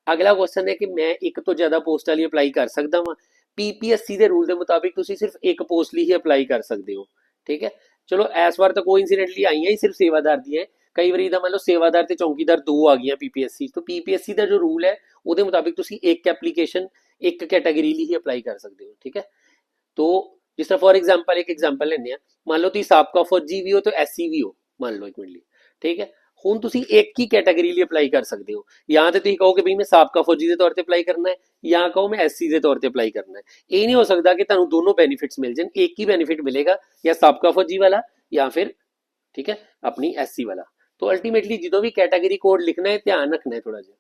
ਅਗਲਾ ਕੁਐਸਚਨ ਹੈ ਕਿ ਮੈਂ ਇੱਕ ਤੋਂ ਜ਼ਿਆਦਾ ਪੋਸਟਾਂ ਲਈ ਅਪਲਾਈ ਕਰ ਸਕਦਾ ਹਾਂ ਪੀਪੀਐਸਸੀ ਦੇ ਰੂਲ ਦੇ ਮੁਤਾਬਿਕ ਤੁਸੀਂ ਸਿਰਫ ਇੱਕ ਪੋਸਟ ਲਈ ਹੀ ਅਪਲਾਈ ਕਰ ਸਕਦੇ ਹੋ, ਠੀਕ ਹੈ? ਚਲੋ, ਇਸ ਵਾਰ ਤਾਂ ਕੋਈ ਕੋਇਨਸੀਡੈਂਟਲੀ ਆਈਆਂ ਹੀ ਸਿਰਫ ਸੇਵਾਦਾਰ ਦੀਆਂ ਕਈ ਵਾਰੀ ਦਾ ਮੰਨ ਲਓ ਸੇਵਾਦਾਰ ਤੇ ਚੌਕੀਦਾਰ ਦੋ ਆ ਗਈਆਂ ਪੀਪੀਐਸਸੀ ਤੋਂ ਪੀਪੀਐਸਸੀ ਦਾ ਜੋ ਰੂਲ ਹੈ, ਉਹਦੇ ਮੁਤਾਬਿਕ ਤੁਸੀਂ ਇੱਕ ਐਪਲੀਕੇਸ਼ਨ ਇੱਕ ਕੈਟਾਗਰੀ ਲਈ ਹੀ ਅਪਲਾਈ ਕਰ ਸਕਦੇ ਹੋ, ਠੀਕ ਹੈ? ਤੋਂ ਜਿਸ ਤਰ੍ਹਾਂ ਫੋਰ ਐਗਜ਼ਾਮਪਲ ਇੱਕ ਐਗਜ਼ਾਮਪਲ ਲੈਂਦੇ ਆ ਮੰਨ ਲਓ ਤੁਸੀਂ ਸਾਬਕਾ ਫੌਜੀ ਵੀ ਹੋ ਤਾਂ ਐਸਸੀ ਵੀ ਹੋ, ਮੰਨ ਲਓ ਇੱਕ ਮਿੰਟ ਲਈ, ਠੀਕ ਹੈ? ਹੁਣ ਤੁਸੀਂ ਇੱਕ ਹੀ ਕੈਟਾਗਰੀ ਲਈ ਅਪਲਾਈ ਕਰ ਸਕਦੇ ਹੋ ਜਾਂ ਤੇ ਤੁਸੀਂ ਕਹੋ ਕਿ ਵੀ ਮੈਂ ਸਾਬਕਾ ਫੌਜੀ ਦੇ ਤੌਰ ਤੇ ਅਪਲਾਈ ਕਰਨਾ ਹੈ ਜਾਂ ਕਹੋ ਮੈਂ ਐਸਸੀ ਦੇ ਤੌਰ ਤੇ ਅਪਲਾਈ ਕਰਨਾ ਹੈ ਇਹ ਨਹੀਂ ਹੋ ਸਕਦਾ ਕਿ ਤੁਹਾਨੂੰ ਦੋਨੋਂ ਬੈਨੀਫਿਟਸ ਮਿਲ ਜਾਣ ਇੱਕ ਹੀ ਬੈਨੀਫਿਟ ਮਿਲੇਗਾ ਜਾਂ ਸਾਬਕਾ ਫੌਜੀ ਵਾਲਾ ਜਾਂ ਫਿਰ ਠੀਕ ਹੈ ਆਪਣੀ ਐਸਸੀ ਵਾਲਾ तो अल्टीमेटली ਜਦੋਂ ਵੀ ਕੈਟਾਗਰੀ ਕੋਡ ਲਿਖਣਾ ਹੈ ਧਿਆਨ ਰੱਖਣਾ ਹੈ ਥੋੜਾ ਜਿਹਾ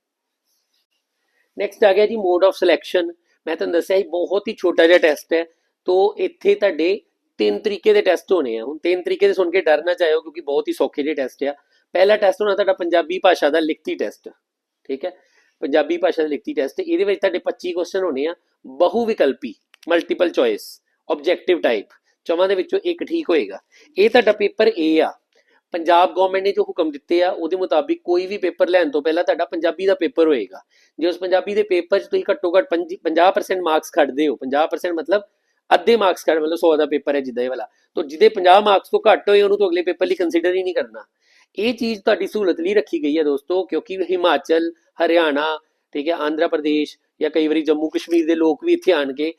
ਨੈਕਸਟ ਆ ਗਿਆ ਜੀ ਮੋਡ ਆਫ ਸਿਲੈਕਸ਼ਨ ਮੈਂ ਤੁਹਾਨੂੰ ਦੱਸਿਆ ਇਹ ਬਹੁਤ ਹੀ ਛੋਟਾ ਜਿਹਾ ਟੈਸਟ ਹੈ ਤੋਂ ਇੱਥੇ ਤੁਹਾਡੇ ਤਿੰਨ ਤਰੀਕੇ ਦੇ ਟੈਸਟ ਹੋਣੇ ਆ ਹੁਣ ਤਿੰਨ ਤਰੀਕੇ ਦੇ ਸੁਣ ਕੇ ਡਰ ਨਾ ਜਾਇਓ ਕਿਉਂਕਿ ਬਹੁਤ ਹੀ ਸੌਖੇ ਜਿਹੇ ਟੈਸਟ ਆ ਪਹਿਲਾ ਟੈਸਟ ਹੋਣਾ ਤੁਹਾਡਾ ਪੰਜਾਬੀ ਭਾਸ਼ਾ ਦਾ ਲਿਖਤੀ ਟੈਸਟ ਠੀਕ ਹੈ? ਪੰਜਾਬੀ ਭਾਸ਼ਾ ਦਾ ਲਿਖਤੀ ਟੈਸਟ ਇਹਦੇ ਵਿੱਚ ਤੁਹਾਡੇ 25 ਕੁਐਸਚਨ ਹੋਣੇ ਆ ਬਹੁ ਵਿਕਲਪੀ ਮਲਟੀਪਲ ਚੋਇਸ ਆਬਜੈਕਟਿਵ ਟਾਈਪ ਚੌਵਾਂ ਦੇ ਵਿੱਚੋਂ ਇੱਕ ਠੀਕ ਹੋਏਗਾ। ਇਹ ਤੁਹਾਡਾ ਪੇਪਰ A ਆ। ਪੰਜਾਬ ਗਵਰਨਮੈਂਟ ਨੇ ਜੋ ਹੁਕਮ ਦਿੱਤੇ ਆ, ਉਹਦੇ ਮੁਤਾਬਿਕ ਕੋਈ ਵੀ ਪੇਪਰ ਲੈਣ ਤੋਂ ਪਹਿਲਾਂ ਤੁਹਾਡਾ ਪੰਜਾਬੀ ਦਾ ਪੇਪਰ ਹੋਏਗਾ। ਜੇ ਉਸ ਪੰਜਾਬੀ ਦੇ ਪੇਪਰ 'ਚ ਤੁਸੀਂ ਘੱਟੋ ਘੱਟ 50% ਮਾਰਕਸ ਖੱਟਦੇ ਹੋ 50% ਮਤਲਬ ਅੱਧੇ ਮਾਰਕਸ ਕੱਢ ਮਤਲਬ 100 ਦਾ ਪੇਪਰ ਹੈ ਜਿੱਦਾਂ ਇਹ ਵਾਲਾ। ਤਾਂ ਜਿਹਦੇ 50 ਮਾਰਕਸ ਤੋਂ ਘੱਟ ਹੋਏ, ਉਹਨੂੰ ਤਾਂ ਅਗਲੇ ਪੇਪਰ ਲਈ ਕੰਸੀਡਰ ਹੀ ਨਹੀਂ ਕਰਨਾ। ਇਹ ਚੀਜ਼ ਤੁਹਾਡੀ ਸਹੂਲਤ ਲਈ ਰੱਖੀ ਗਈ ਹੈ ਦੋਸਤੋ, ਕਿਉਂਕਿ ਹਿਮਾਚਲ, ਹਰਿਆਣਾ, ਠੀਕ ਹੈ, ਆਂਧਰਾ ਪ੍ਰਦੇਸ਼ ਜਾਂ ਕਈ ਵਾਰੀ ਜੰਮੂ ਕਸ਼ਮੀਰ ਦੇ ਲੋਕ ਵੀ ਇੱਥੇ ਆਣ ਕੇ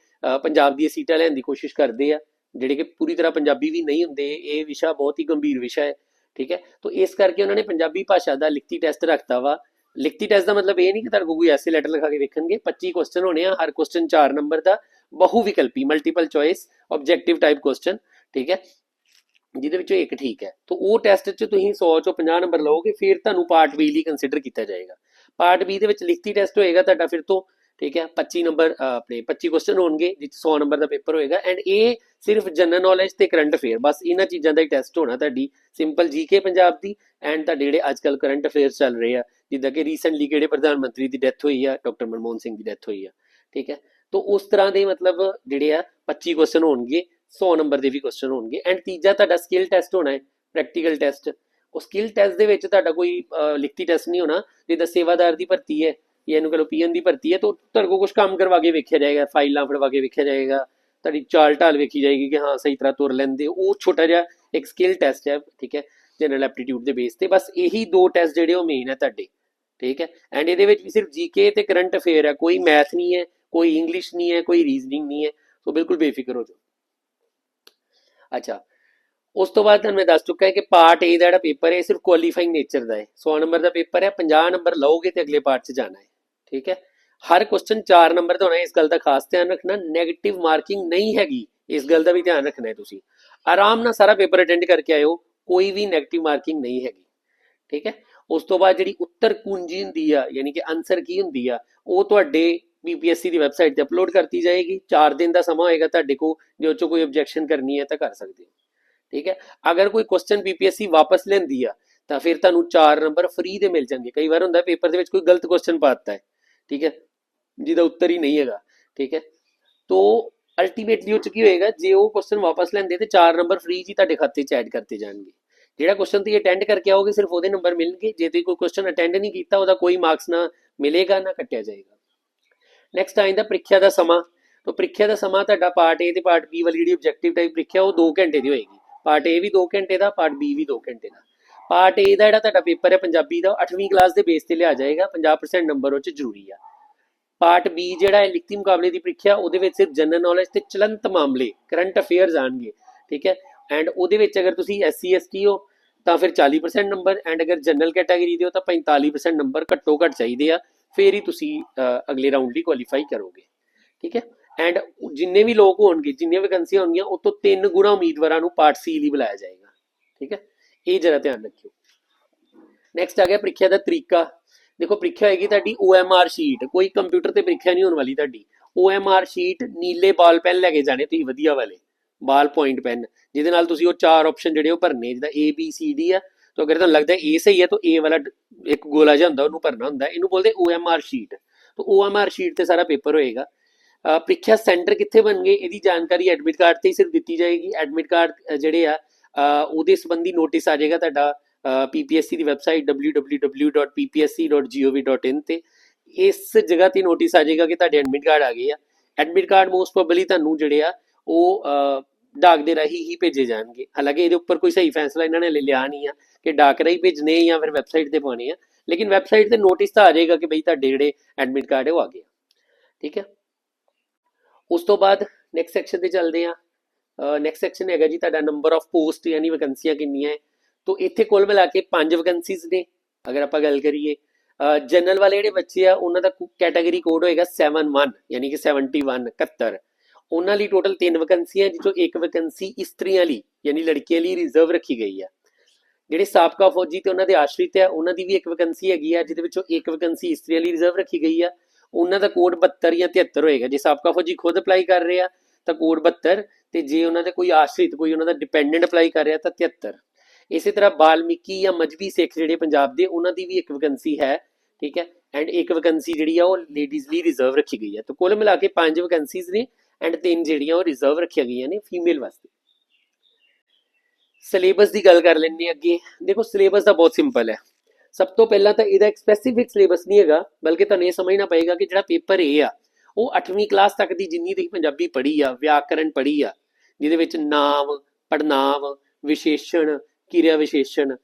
ਪੰਜਾਬ ਦੀਆਂ ਸੀਟਾਂ ਲੈਣ ਦੀ ਕੋਸ਼ਿਸ਼ ਕਰਦੇ ਆ। ਜਿਹੜੇ ਕਿ ਪੂਰੀ ਤਰ੍ਹਾਂ ਪੰਜਾਬੀ ਵੀ ਨਹੀਂ ਹੁੰਦੇ, ਇਹ ਵਿਸ਼ਾ ਬਹੁਤ ਹੀ ਗੰਭੀਰ ਵਿਸ਼ਾ ਹੈ, ਠੀਕ ਹੈ। ਤਾਂ ਇਸ ਕਰਕੇ ਉਹਨਾਂ ਨੇ ਪੰਜਾਬੀ ਭਾਸ਼ਾ ਦਾ ਲਿਖਤੀ ਟੈਸਟ ਰੱਖਤਾ ਵਾ। ਲਿਖਤੀ ਟੈਸਟ ਦਾ ਮਤਲਬ ਇਹ ਨਹੀਂ ਕਿ ਤੁਹਾਡੇ ਕੋਲ ਕੋਈ ਐਸੇ ਲੈਟਰ ਲਿਖਾ ਕੇ ਵੇਖਣਗੇ 25 ਕੁਐਸਚਨ ਹੋਣੇ ਆ, ਹਰ ਕੁਐਸਚਨ 4 ਨੰਬਰ ਦਾ ਬਹੁ ਵਿਕਲਪੀ multiple choice objective type question ਠੀਕ ਹੈ। ਜਿਹਦੇ ਵਿੱਚੋਂ ਇੱਕ ਠੀਕ ਹੈ। ਤਾਂ ਉਹ ਟੈਸਟ 'ਚ ਤੁਸੀਂ 100 ਚੋਂ 50 ਨੰਬਰ ਲਓਗੇ, ਫਿਰ ਤੁਹਾਨੂੰ ਪਾਰਟ B ਲਈ ਕੰਸੀਡਰ ਕੀਤਾ ਜਾਏਗਾ। ਪਾਰਟ B ਦੇ ਵਿੱਚ ਲਿਖਤੀ ਟੈਸਟ ਹੋਏਗਾ ਤੁਹਾਡਾ ਫਿਰ ਤੋਂ, ਠੀਕ ਹੈ 25 ਨੰਬਰ ਆਪਣੇ 25 ਕੁਐਸਚਨ ਹੋਣਗੇ ਜਿਸ 'ਚ 100 ਨੰਬਰ ਦਾ ਪੇਪਰ ਹੋਏਗਾ। ਐਂਡ ਇਹ ਸਿਰਫ ਜਨਰਲ ਨੌਲੇਜ ਤੇ ਕਰੰਟ ਅਫੇਅਰ ਬਸ ਇਹਨਾਂ ਚੀਜ਼ਾਂ ਦਾ ਹੀ ਟੈਸਟ ਹੋਣਾ ਤੁਹਾਡੀ। ਸਿੰਪਲ ਜੀਕੇ ਪੰਜਾਬ ਦੀ ਐਂਡ ਤੁਹਾਡੇ ਜਿਹੜੇ ਅੱਜਕੱਲ ਕਰੰਟ ਅਫੇਅਰਸ ਚੱਲ ਰਹੇ ਆ, ਜਿੱਦਾਂ ਕਿ ਰੀਸੈਂਟਲੀ ਕਿਹੜੇ ਪ੍ਰਧਾਨ ਮੰਤਰੀ ਦੀ ਡੈਥ ਹੋਈ ਆ ਡਾਕਟਰ ਮਨਮੋਹਨ ਸਿੰਘ ਦੀ ਡੈਥ ਹੋਈ ਆ, ਠੀਕ ਹੈ। ਤਾਂ ਉਸ ਤਰ੍ਹਾਂ ਦੇ ਮਤਲਬ ਜਿਹੜੇ ਆ 25 ਕੁਐਸਚਨ ਹੋਣਗੇ। 100 ਨੰਬਰ ਦੇ ਵੀ ਕੁਐਸਚਨ ਹੋਣਗੇ। ਐਂਡ ਤੀਜਾ ਤੁਹਾਡਾ ਸਕਿੱਲ ਟੈਸਟ ਹੋਣਾ ਹੈ ਪ੍ਰੈਕਟੀਕਲ ਟੈਸਟ ਉਹ ਸਕਿੱਲ ਟੈਸਟ ਦੇ ਵਿੱਚ ਤੁਹਾਡਾ ਕੋਈ ਲਿਖਤੀ ਟੈਸਟ ਨਹੀਂ ਹੋਣਾ। ਜਿੱਦਾਂ ਸੇਵਾਦਾਰ ਦੀ ਭਰਤੀ ਹੈ, ਜਾਂ ਇਹਨੂੰ ਕਹ ਲਓ ਪੀਐਨ ਦੀ ਭਰਤੀ ਹੈ, ਤਾਂ ਤੁਹਾਡੇ ਕੋਲ ਕੁਝ ਕੰਮ ਕਰਵਾ ਕੇ ਵੇਖਿਆ ਜਾਏਗਾ, ਫਾਈਲਾਂ ਫੜਵਾ ਕੇ ਵੇਖਿਆ ਜਾਏਗਾ। ਤੁਹਾਡੀ ਚਾਲ ਢਾਲ ਵੇਖੀ ਜਾਏਗੀ ਕਿ ਹਾਂ, ਸਹੀ ਤਰ੍ਹਾਂ ਤੁਰ ਲੈਂਦੇ ਉਹ ਛੋਟਾ ਜਿਹਾ ਇੱਕ ਸਕਿੱਲ ਟੈਸਟ ਹੈ, ਠੀਕ ਹੈ ਜਨਰਲ ਐਪਟੀਟਿਊਡ ਦੇ ਬੇਸ ਤੇ। ਬਸ ਇਹੀ ਦੋ ਟੈਸਟ ਜਿਹੜੇ ਉਹ ਮੇਨ ਹੈ ਤੁਹਾਡੇ, ਠੀਕ ਹੈ। ਐਂਡ ਇਹਦੇ ਵਿੱਚ ਵੀ ਸਿਰਫ ਜੀਕੇ ਤੇ ਕਰੰਟ ਅਫੇਅਰ ਹੈ। ਕੋਈ ਮੈਥ ਨਹੀਂ ਹੈ, ਕੋਈ ਇੰਗਲਿਸ਼ ਨਹੀਂ ਹੈ, ਕੋਈ ਰੀਜ਼ਨਿੰਗ ਨਹੀਂ ਹੈ। ਸੋ ਬਿਲਕੁਲ ਬੇਫਿਕਰ ਹੋ ਜਾਓ। ਅੱਛਾ। ਉਸ ਤੋਂ ਬਾਅਦ ਤੁਹਾਨੂੰ ਮੈਂ ਦੱਸ ਚੁੱਕਾ ਹੈ ਕਿ ਪਾਰਟ A ਦਾ ਜਿਹੜਾ ਪੇਪਰ ਹੈ ਸਿਰਫ ਕੁਆਲੀਫਾਈਂਗ ਨੇਚਰ ਦਾ ਹੈ। 100 ਨੰਬਰ ਦਾ ਪੇਪਰ ਹੈ 50 ਨੰਬਰ ਲਓਗੇ ਤੇ ਅਗਲੇ ਪਾਰਟ 'ਚ ਜਾਣਾ ਹੈ। ਠੀਕ ਹੈ? ਹਰ ਕੁਐਸਚਨ 4 ਨੰਬਰ ਦਾ ਹੋਣਾ ਹੈ, ਇਸ ਗੱਲ ਦਾ ਖਾਸ ਧਿਆਨ ਰੱਖਣਾ। 네ਗੇਟਿਵ ਮਾਰਕਿੰਗ ਨਹੀਂ ਹੈਗੀ, ਇਸ ਗੱਲ ਦਾ ਵੀ ਧਿਆਨ ਰੱਖਣਾ ਹੈ ਤੁਸੀਂ। ਆਰਾਮ ਨਾਲ ਸਾਰਾ ਪੇਪਰ ਅਟੈਂਡ ਕਰਕੇ ਆਇਓ, ਕੋਈ ਵੀ 네ਗੇਟਿਵ ਮਾਰਕਿੰਗ ਨਹੀਂ ਹੈਗੀ। ਠੀਕ ਹੈ? ਉਸ ਤੋਂ ਬਾਅਦ ਜਿਹੜੀ ਉੱਤਰ ਕੁੰਜੀ ਹੁੰਦੀ ਆ, ਯਾਨੀ ਕਿ ਆਨਸਰ ਕੀ ਹੁੰਦੀ ਆ, ਉਹ ਤੁਹਾਡੇ ਬੀਪੀਐਸਸੀ ਦੀ ਵੈਬਸਾਈਟ ਤੇ ਅਪਲੋਡ ਕਰਤੀ ਜਾਏਗੀ। 4 ਦਿਨ ਦਾ ਸਮਾਂ ਹੋਏਗਾ ਤੁਹਾਡੇ ਕੋਲ, ਜੇ ਉਹ 'ਚੋਂ ਕੋਈ ਆਬਜੈਕਸ਼ਨ ਕਰਨੀ ਹੈ ਤਾਂ ਕਰ ਸਕਦੇ ਹੋ। ਠੀਕ ਹੈ? ਅਗਰ ਕੋਈ ਕੁਐਸਚਨ ਬੀਪੀਐਸਸੀ ਵਾਪਸ ਲੈਂਦੀ ਆ, ਤਾਂ ਫਿਰ ਤੁਹਾਨੂੰ 4 ਨੰਬਰ ਫ੍ਰੀ ਦੇ ਮਿਲ ਜਾਣਗੇ। ਕਈ ਵਾਰ ਹੁੰਦਾ ਪੇਪਰ ਦੇ ਵਿੱਚ ਕੋਈ ਗਲਤ ਕੁਐਸਚਨ ਪਾਤਾ ਹੈ। ਠੀਕ ਹੈ? ਜਿਹਦਾ ਉੱਤਰ ਹੀ ਨਹੀਂ ਹੈਗਾ। ਠੀਕ ਹੈ? ਤੋ ਅਲਟੀਮੇਟਲੀ ਉਹ ਚ ਕੀ ਹੋਏਗਾ, ਜੇ ਉਹ ਕੁਐਸਚਨ ਵਾਪਸ ਲੈਂਦੇ ਤੇ 4 ਨੰਬਰ ਫ੍ਰੀ ਜੀ ਤੁਹਾਡੇ ਖਾਤੇ 'ਚ ਐਡ ਕਰਤੇ ਜਾਣਗੇ। ਜਿਹੜਾ ਕੁਐਸਚਨ ਤੁਸੀਂ ਅਟੈਂਡ ਕਰਕੇ ਆਓਗੇ, ਸਿਰਫ ਉਹਦੇ ਨੰਬਰ ਮਿਲਣਗੇ। ਜੇ ਤੁਸੀਂ ਕੋਈ ਕੁਐਸਚਨ ਅਟੈਂਡ ਨਹੀਂ ਕੀਤਾ, ਉਹਦਾ ਕੋਈ ਮਾਰਕਸ ਨਾ ਮਿਲੇਗਾ, ਨਾ ਕੱਟਿਆ ਜਾਏਗਾ। ਨੈਕਸਟ ਆ ਜਾਂਦਾ ਪ੍ਰੀਖਿਆ ਦਾ ਸਮਾਂ। ਤਾਂ ਪ੍ਰੀਖਿਆ ਦਾ ਸਮਾਂ ਤੁਹਾਡਾ ਪਾਰਟ A ਤੇ ਪਾਰਟ B ਵਾਲੀ ਜਿਹੜੀ ਆਬਜੈਕਟਿਵ ਟਾਈਪ ਪ੍ਰੀਖਿਆ, ਉਹ 2 ਘੰਟੇ ਦੀ ਹੋਏਗੀ। ਪਾਰਟ A ਵੀ 2 ਘੰਟੇ ਦਾ ਪਾਰਟ B ਵੀ 2 ਘੰਟੇ ਦਾ। ਪਾਰਟ A ਦਾ ਜਿਹੜਾ ਤੁਹਾਡਾ ਪੇਪਰ ਹੈ ਪੰਜਾਬੀ ਦਾ 8ਵੀਂ ਕਲਾਸ ਦੇ ਬੇਸ ਤੇ ਲਿਆ ਜਾਏਗਾ 50% ਨੰਬਰ ਉਹ ਚ ਜ਼ਰੂਰੀ ਆ। ਪਾਰਟ B ਜਿਹੜਾ ਹੈ ਲਿਖਤੀ ਮੁਕਾਬਲੇ ਦੀ ਪ੍ਰੀਖਿਆ, ਉਹਦੇ ਵਿੱਚ ਸਿਰਫ ਜਨਰਲ ਨੌਲੇਜ ਤੇ ਚਲੰਤ ਮਾਮਲੇ ਕਰੰਟ ਅਫੇਅਰਸ ਆਣਗੇ, ਠੀਕ ਹੈ? ਐਂਡ ਉਹਦੇ ਵਿੱਚ ਅਗਰ ਤੁਸੀਂ ਐਸਸੀ ਐਸਟੀ ਹੋ, ਤਾਂ ਫਿਰ 40% ਨੰਬਰ ਐਂਡ ਅਗਰ ਜਨਰਲ ਕੈਟਾਗਰੀ ਦੇ ਹੋ, ਤਾਂ 45% ਨੰਬਰ ਘੱਟੋ ਘੱਟ ਚਾਹੀਦੇ ਆ। ਫਿਰ ਹੀ ਤੁਸੀਂ ਅਗਲੇ ਰਾਊਂਡ ਲਈ ਕੁਆਲੀਫਾਈ ਕਰੋਗੇ। ਠੀਕ ਹੈ? ਐਂਡ ਜਿੰਨੇ ਵੀ ਲੋਕ ਹੋਣਗੇ, ਜਿੰਨੀਆਂ ਵੈਕੈਂਸੀਆਂ ਹੋਣਗੀਆਂ ਉਹ ਤੋਂ ਤਿੰਨ ਗੁਣਾ ਉਮੀਦਵਾਰਾਂ ਨੂੰ ਪਾਰਟ ਸੀ ਲਈ ਬੁਲਾਇਆ ਜਾਏਗਾ। ਠੀਕ ਹੈ? ਇਹ ਜਰਾ ਧਿਆਨ ਰੱਖਿਓ। ਨੈਕਸਟ ਆ ਗਿਆ ਪ੍ਰੀਖਿਆ ਦਾ ਤਰੀਕਾ। ਦੇਖੋ, ਪ੍ਰੀਖਿਆ ਹੋਏਗੀ ਤੁਹਾਡੀ OMR ਸ਼ੀਟ ਕੋਈ ਕੰਪਿਊਟਰ ਤੇ ਪ੍ਰੀਖਿਆ ਨਹੀਂ ਹੋਣ ਵਾਲੀ ਤੁਹਾਡੀ। OMR ਸ਼ੀਟ ਨੀਲੇ ਬਾਲ ਪੈਨ ਲੈ ਕੇ ਜਾਣੇ, ਤੁਸੀਂ ਵਧੀਆ ਵਾਲੇ। ਬਾਲ ਪੁਆਇੰਟ ਪੈਨ ਜਿਹਦੇ ਨਾਲ ਤੁਸੀਂ ਉਹ ਚਾਰ ਆਪਸ਼ਨ ਜਿਹੜੇ ਉਹ ਭਰਨੇ, ਜਿੱਦਾਂ A, B, C, D ਆ। ਤਾਂ ਅਗਰ ਤੁਹਾਨੂੰ ਲੱਗਦਾ A ਸਹੀ ਹੈ, ਤਾਂ A ਵਾਲਾ ਡ- ਇੱਕ ਗੋਲਾ ਜਿਹਾ ਹੁੰਦਾ, ਉਹਨੂੰ ਭਰਨਾ ਹੁੰਦਾ, ਇਹਨੂੰ ਬੋਲਦੇ OMR ਸ਼ੀਟ ਤਾਂ OMR ਸ਼ੀਟ ਤੇ ਸਾਰਾ ਪੇਪਰ ਹੋਏਗਾ। ਪ੍ਰੀਖਿਆ ਸੈਂਟਰ ਕਿੱਥੇ ਬਣਨਗੇ, ਇਹਦੀ ਜਾਣਕਾਰੀ ਐਡਮਿਟ ਕਾਰਡ ਤੇ ਹੀ ਸਿਰਫ ਦਿੱਤੀ ਜਾਏਗੀ। ਐਡਮਿਟ ਕਾਰਡ ਜਿਹੜੇ ਆ ਉਹਦੇ ਸੰਬੰਧੀ ਨੋਟਿਸ ਆ ਜਾਏਗਾ ਤੁਹਾਡਾ ਪੀਪੀਐਸਸੀ ਦੀ ਵੈਬਸਾਈਟ www.ppsc.gov.in ਤੇ। ਇਸ ਜਗ੍ਹਾ ਤੇ ਨੋਟਿਸ ਆ ਜਾਏਗਾ ਕਿ ਤੁਹਾਡੇ ਐਡਮਿਟ ਕਾਰਡ ਆ ਗਏ ਆ। ਐਡਮਿਟ ਕਾਰਡ ਮੋਸਟ ਪ੍ਰੋਬਬਲੀ ਤੁਹਾਨੂੰ ਜਿਹੜੇ ਆ, ਉਹ ਡਾਕ ਦੇ ਰਾਹੀਂ ਹੀ ਭੇਜੇ ਜਾਣਗੇ। ਹਾਲਾਂਕਿ ਇਹਦੇ ਉੱਪਰ ਕੋਈ ਸਹੀ ਫੈਸਲਾ ਇਹਨਾਂ ਨੇ ਲੈ ਲਿਆ ਨਹੀਂ ਆ ਕਿ ਡਾਕ ਰਾਹੀਂ ਭੇਜਣੇ ਜਾਂ ਫਿਰ ਵੈਬਸਾਈਟ ਤੇ ਪਾਉਣੇ ਆ। ਲੇਕਿਨ ਵੈਬਸਾਈਟ ਤੇ ਨੋਟਿਸ ਤਾਂ ਆ ਜਾਏਗਾ ਕਿ ਬਈ ਤੁਹਾਡੇ ਜਿਹੜੇ ਐਡਮਿਟ ਕਾਰਡ ਹੈ ਉਹ ਆ ਗਏ ਆ। ਠੀਕ ਹੈ ਉਸ ਤੋਂ ਬਾਅਦ ਨੈਕਸਟ ਸੈਕਸ਼ਨ ਤੇ ਚੱਲਦੇ ਆ। ਨੈਕਸਟ ਸੈਕਸ਼ਨ ਹੈਗਾ ਜੀ ਤੁਹਾਡਾ ਨੰਬਰ ਆਫ ਪੋਸਟ ਯਾਨੀ ਵੈਕੈਂਸੀਆਂ ਕਿੰਨੀਆਂ ਹੈ। ਤੋ ਇੱਥੇ ਕੁੱਲ ਮਿਲਾ ਕੇ 5 ਵੈਕੈਂਸੀਜ਼ ਨੇ। ਅਗਰ ਆਪਾਂ ਗੱਲ ਕਰੀਏ ਜਨਰਲ ਵਾਲੇ ਜਿਹੜੇ ਬੱਚੇ ਆ ਉਹਨਾਂ ਦਾ ਕੈਟਾਗਰੀ ਕੋਡ ਹੋਏਗਾ 71 ਯਾਨੀ ਕਿ 71 71 ਉਹਨਾਂ ਲਈ ਟੋਟਲ 3 ਵੈਕੈਂਸੀਆਂ ਜਿਸ ਚੋਂ ਇੱਕ ਵੈਕੈਂਸੀ ਇਸਤਰੀਆਂ ਲਈ, ਯਾਨੀ ਲੜਕੀਆਂ ਲਈ ਰਿਜ਼ਰਵ ਰੱਖੀ ਗਈ ਆ। ਜਿਹੜੇ ਸਾਬਕਾ ਫੌਜੀ ਤੇ ਉਹਨਾਂ ਦੇ ਆਸ਼ਰਿਤ ਆ, ਉਹਨਾਂ ਦੀ ਵੀ ਇੱਕ ਵੈਕੈਂਸੀ ਹੈਗੀ ਆ, ਜਿਹਦੇ ਵਿੱਚੋਂ ਇੱਕ ਵੈਕੈਂਸੀ ਇਸਤਰੀਆਂ ਲਈ ਰਿਜ਼ਰਵ ਰੱਖੀ ਗਈ ਆ। ਉਹਨਾਂ ਦਾ ਕੋਡ 72 ਜਾਂ 73 ਹੋਏਗਾ। ਜੇ ਸਾਬਕਾ ਫੌਜੀ ਖੁਦ ਅਪਲਾਈ ਕਰ ਰਿਹਾ ਤਾਂ ਕੋਡ 72 ਤੇ ਜੇ ਉਹਨਾਂ ਦੇ ਕੋਈ ਆਸ਼ਰਿਤ, ਕੋਈ ਉਹਨਾਂ ਦਾ ਡਿਪੈਂਡੈਂਟ ਅਪਲਾਈ ਕਰ ਰਿਹਾ, ਤਾਂ 73 ਇਸੇ ਤਰ੍ਹਾਂ ਬਾਲਮੀਕੀ ਜਾਂ ਮਜਬੀ ਸਿੱਖ ਜਿਹੜੇ ਪੰਜਾਬ ਦੇ, ਉਹਨਾਂ ਦੀ ਵੀ ਇੱਕ ਵੈਕੈਂਸੀ ਹੈ, ਠੀਕ ਹੈ? ਐਂਡ ਇੱਕ ਵੈਕੈਂਸੀ ਜਿਹੜੀ ਆ, ਉਹ ਲੇਡੀਜ਼ ਲਈ ਰਿਜ਼ਰਵ ਰੱਖੀ ਗਈ ਹੈ ਤਾਂ ਕੁੱਲ ਮਿਲਾ ਕੇ ਪੰਜ ਵੈਕੈਂਸੀਜ਼ ਨੇ ਐਂਡ ਤਿੰਨ ਜਿਹੜੀਆਂ ਉਹ ਰਿਜ਼ਰਵ ਰੱਖੀਆਂ ਗਈਆਂ ਨੇ ਫੀਮੇਲ ਵਾਸਤੇ। ਸਿਲੇਬਸ ਦੀ ਗੱਲ ਕਰ ਲੈਂਦੇ ਅੱਗੇ। ਦੇਖੋ ਸਿਲੇਬਸ ਦਾ ਬਹੁਤ ਸਿੰਪਲ ਹੈ। ਸਭ ਤੋਂ ਪਹਿਲਾਂ ਤਾਂ ਇਹਦਾ ਇੱਕ ਸਪੈਸੀਫਿਕ ਸਿਲੇਬਸ ਨਹੀਂ ਹੈਗਾ, ਬਲਕਿ ਤੁਹਾਨੂੰ ਇਹ ਸਮਝਣਾ ਪਏਗਾ ਕਿ ਜਿਹੜਾ ਪੇਪਰ ਏ ਆ, ਉਹ 8ਵੀਂ ਕਲਾਸ ਤੱਕ ਦੀ ਜਿੰਨੀ ਤੁਸੀਂ ਪੰਜਾਬੀ ਪੜ੍ਹੀ ਆ ਵਿਆਕਰਣ ਪੜ੍ਹੀ ਆ, ਜਿਹਦੇ ਵਿੱਚ ਨਾਮ ਪੜਨਾਮ ਵਿਸ਼ੇਸ਼ਣ, ਕਿਰਿਆ ਵਿਸ਼ੇਸ਼ਣ,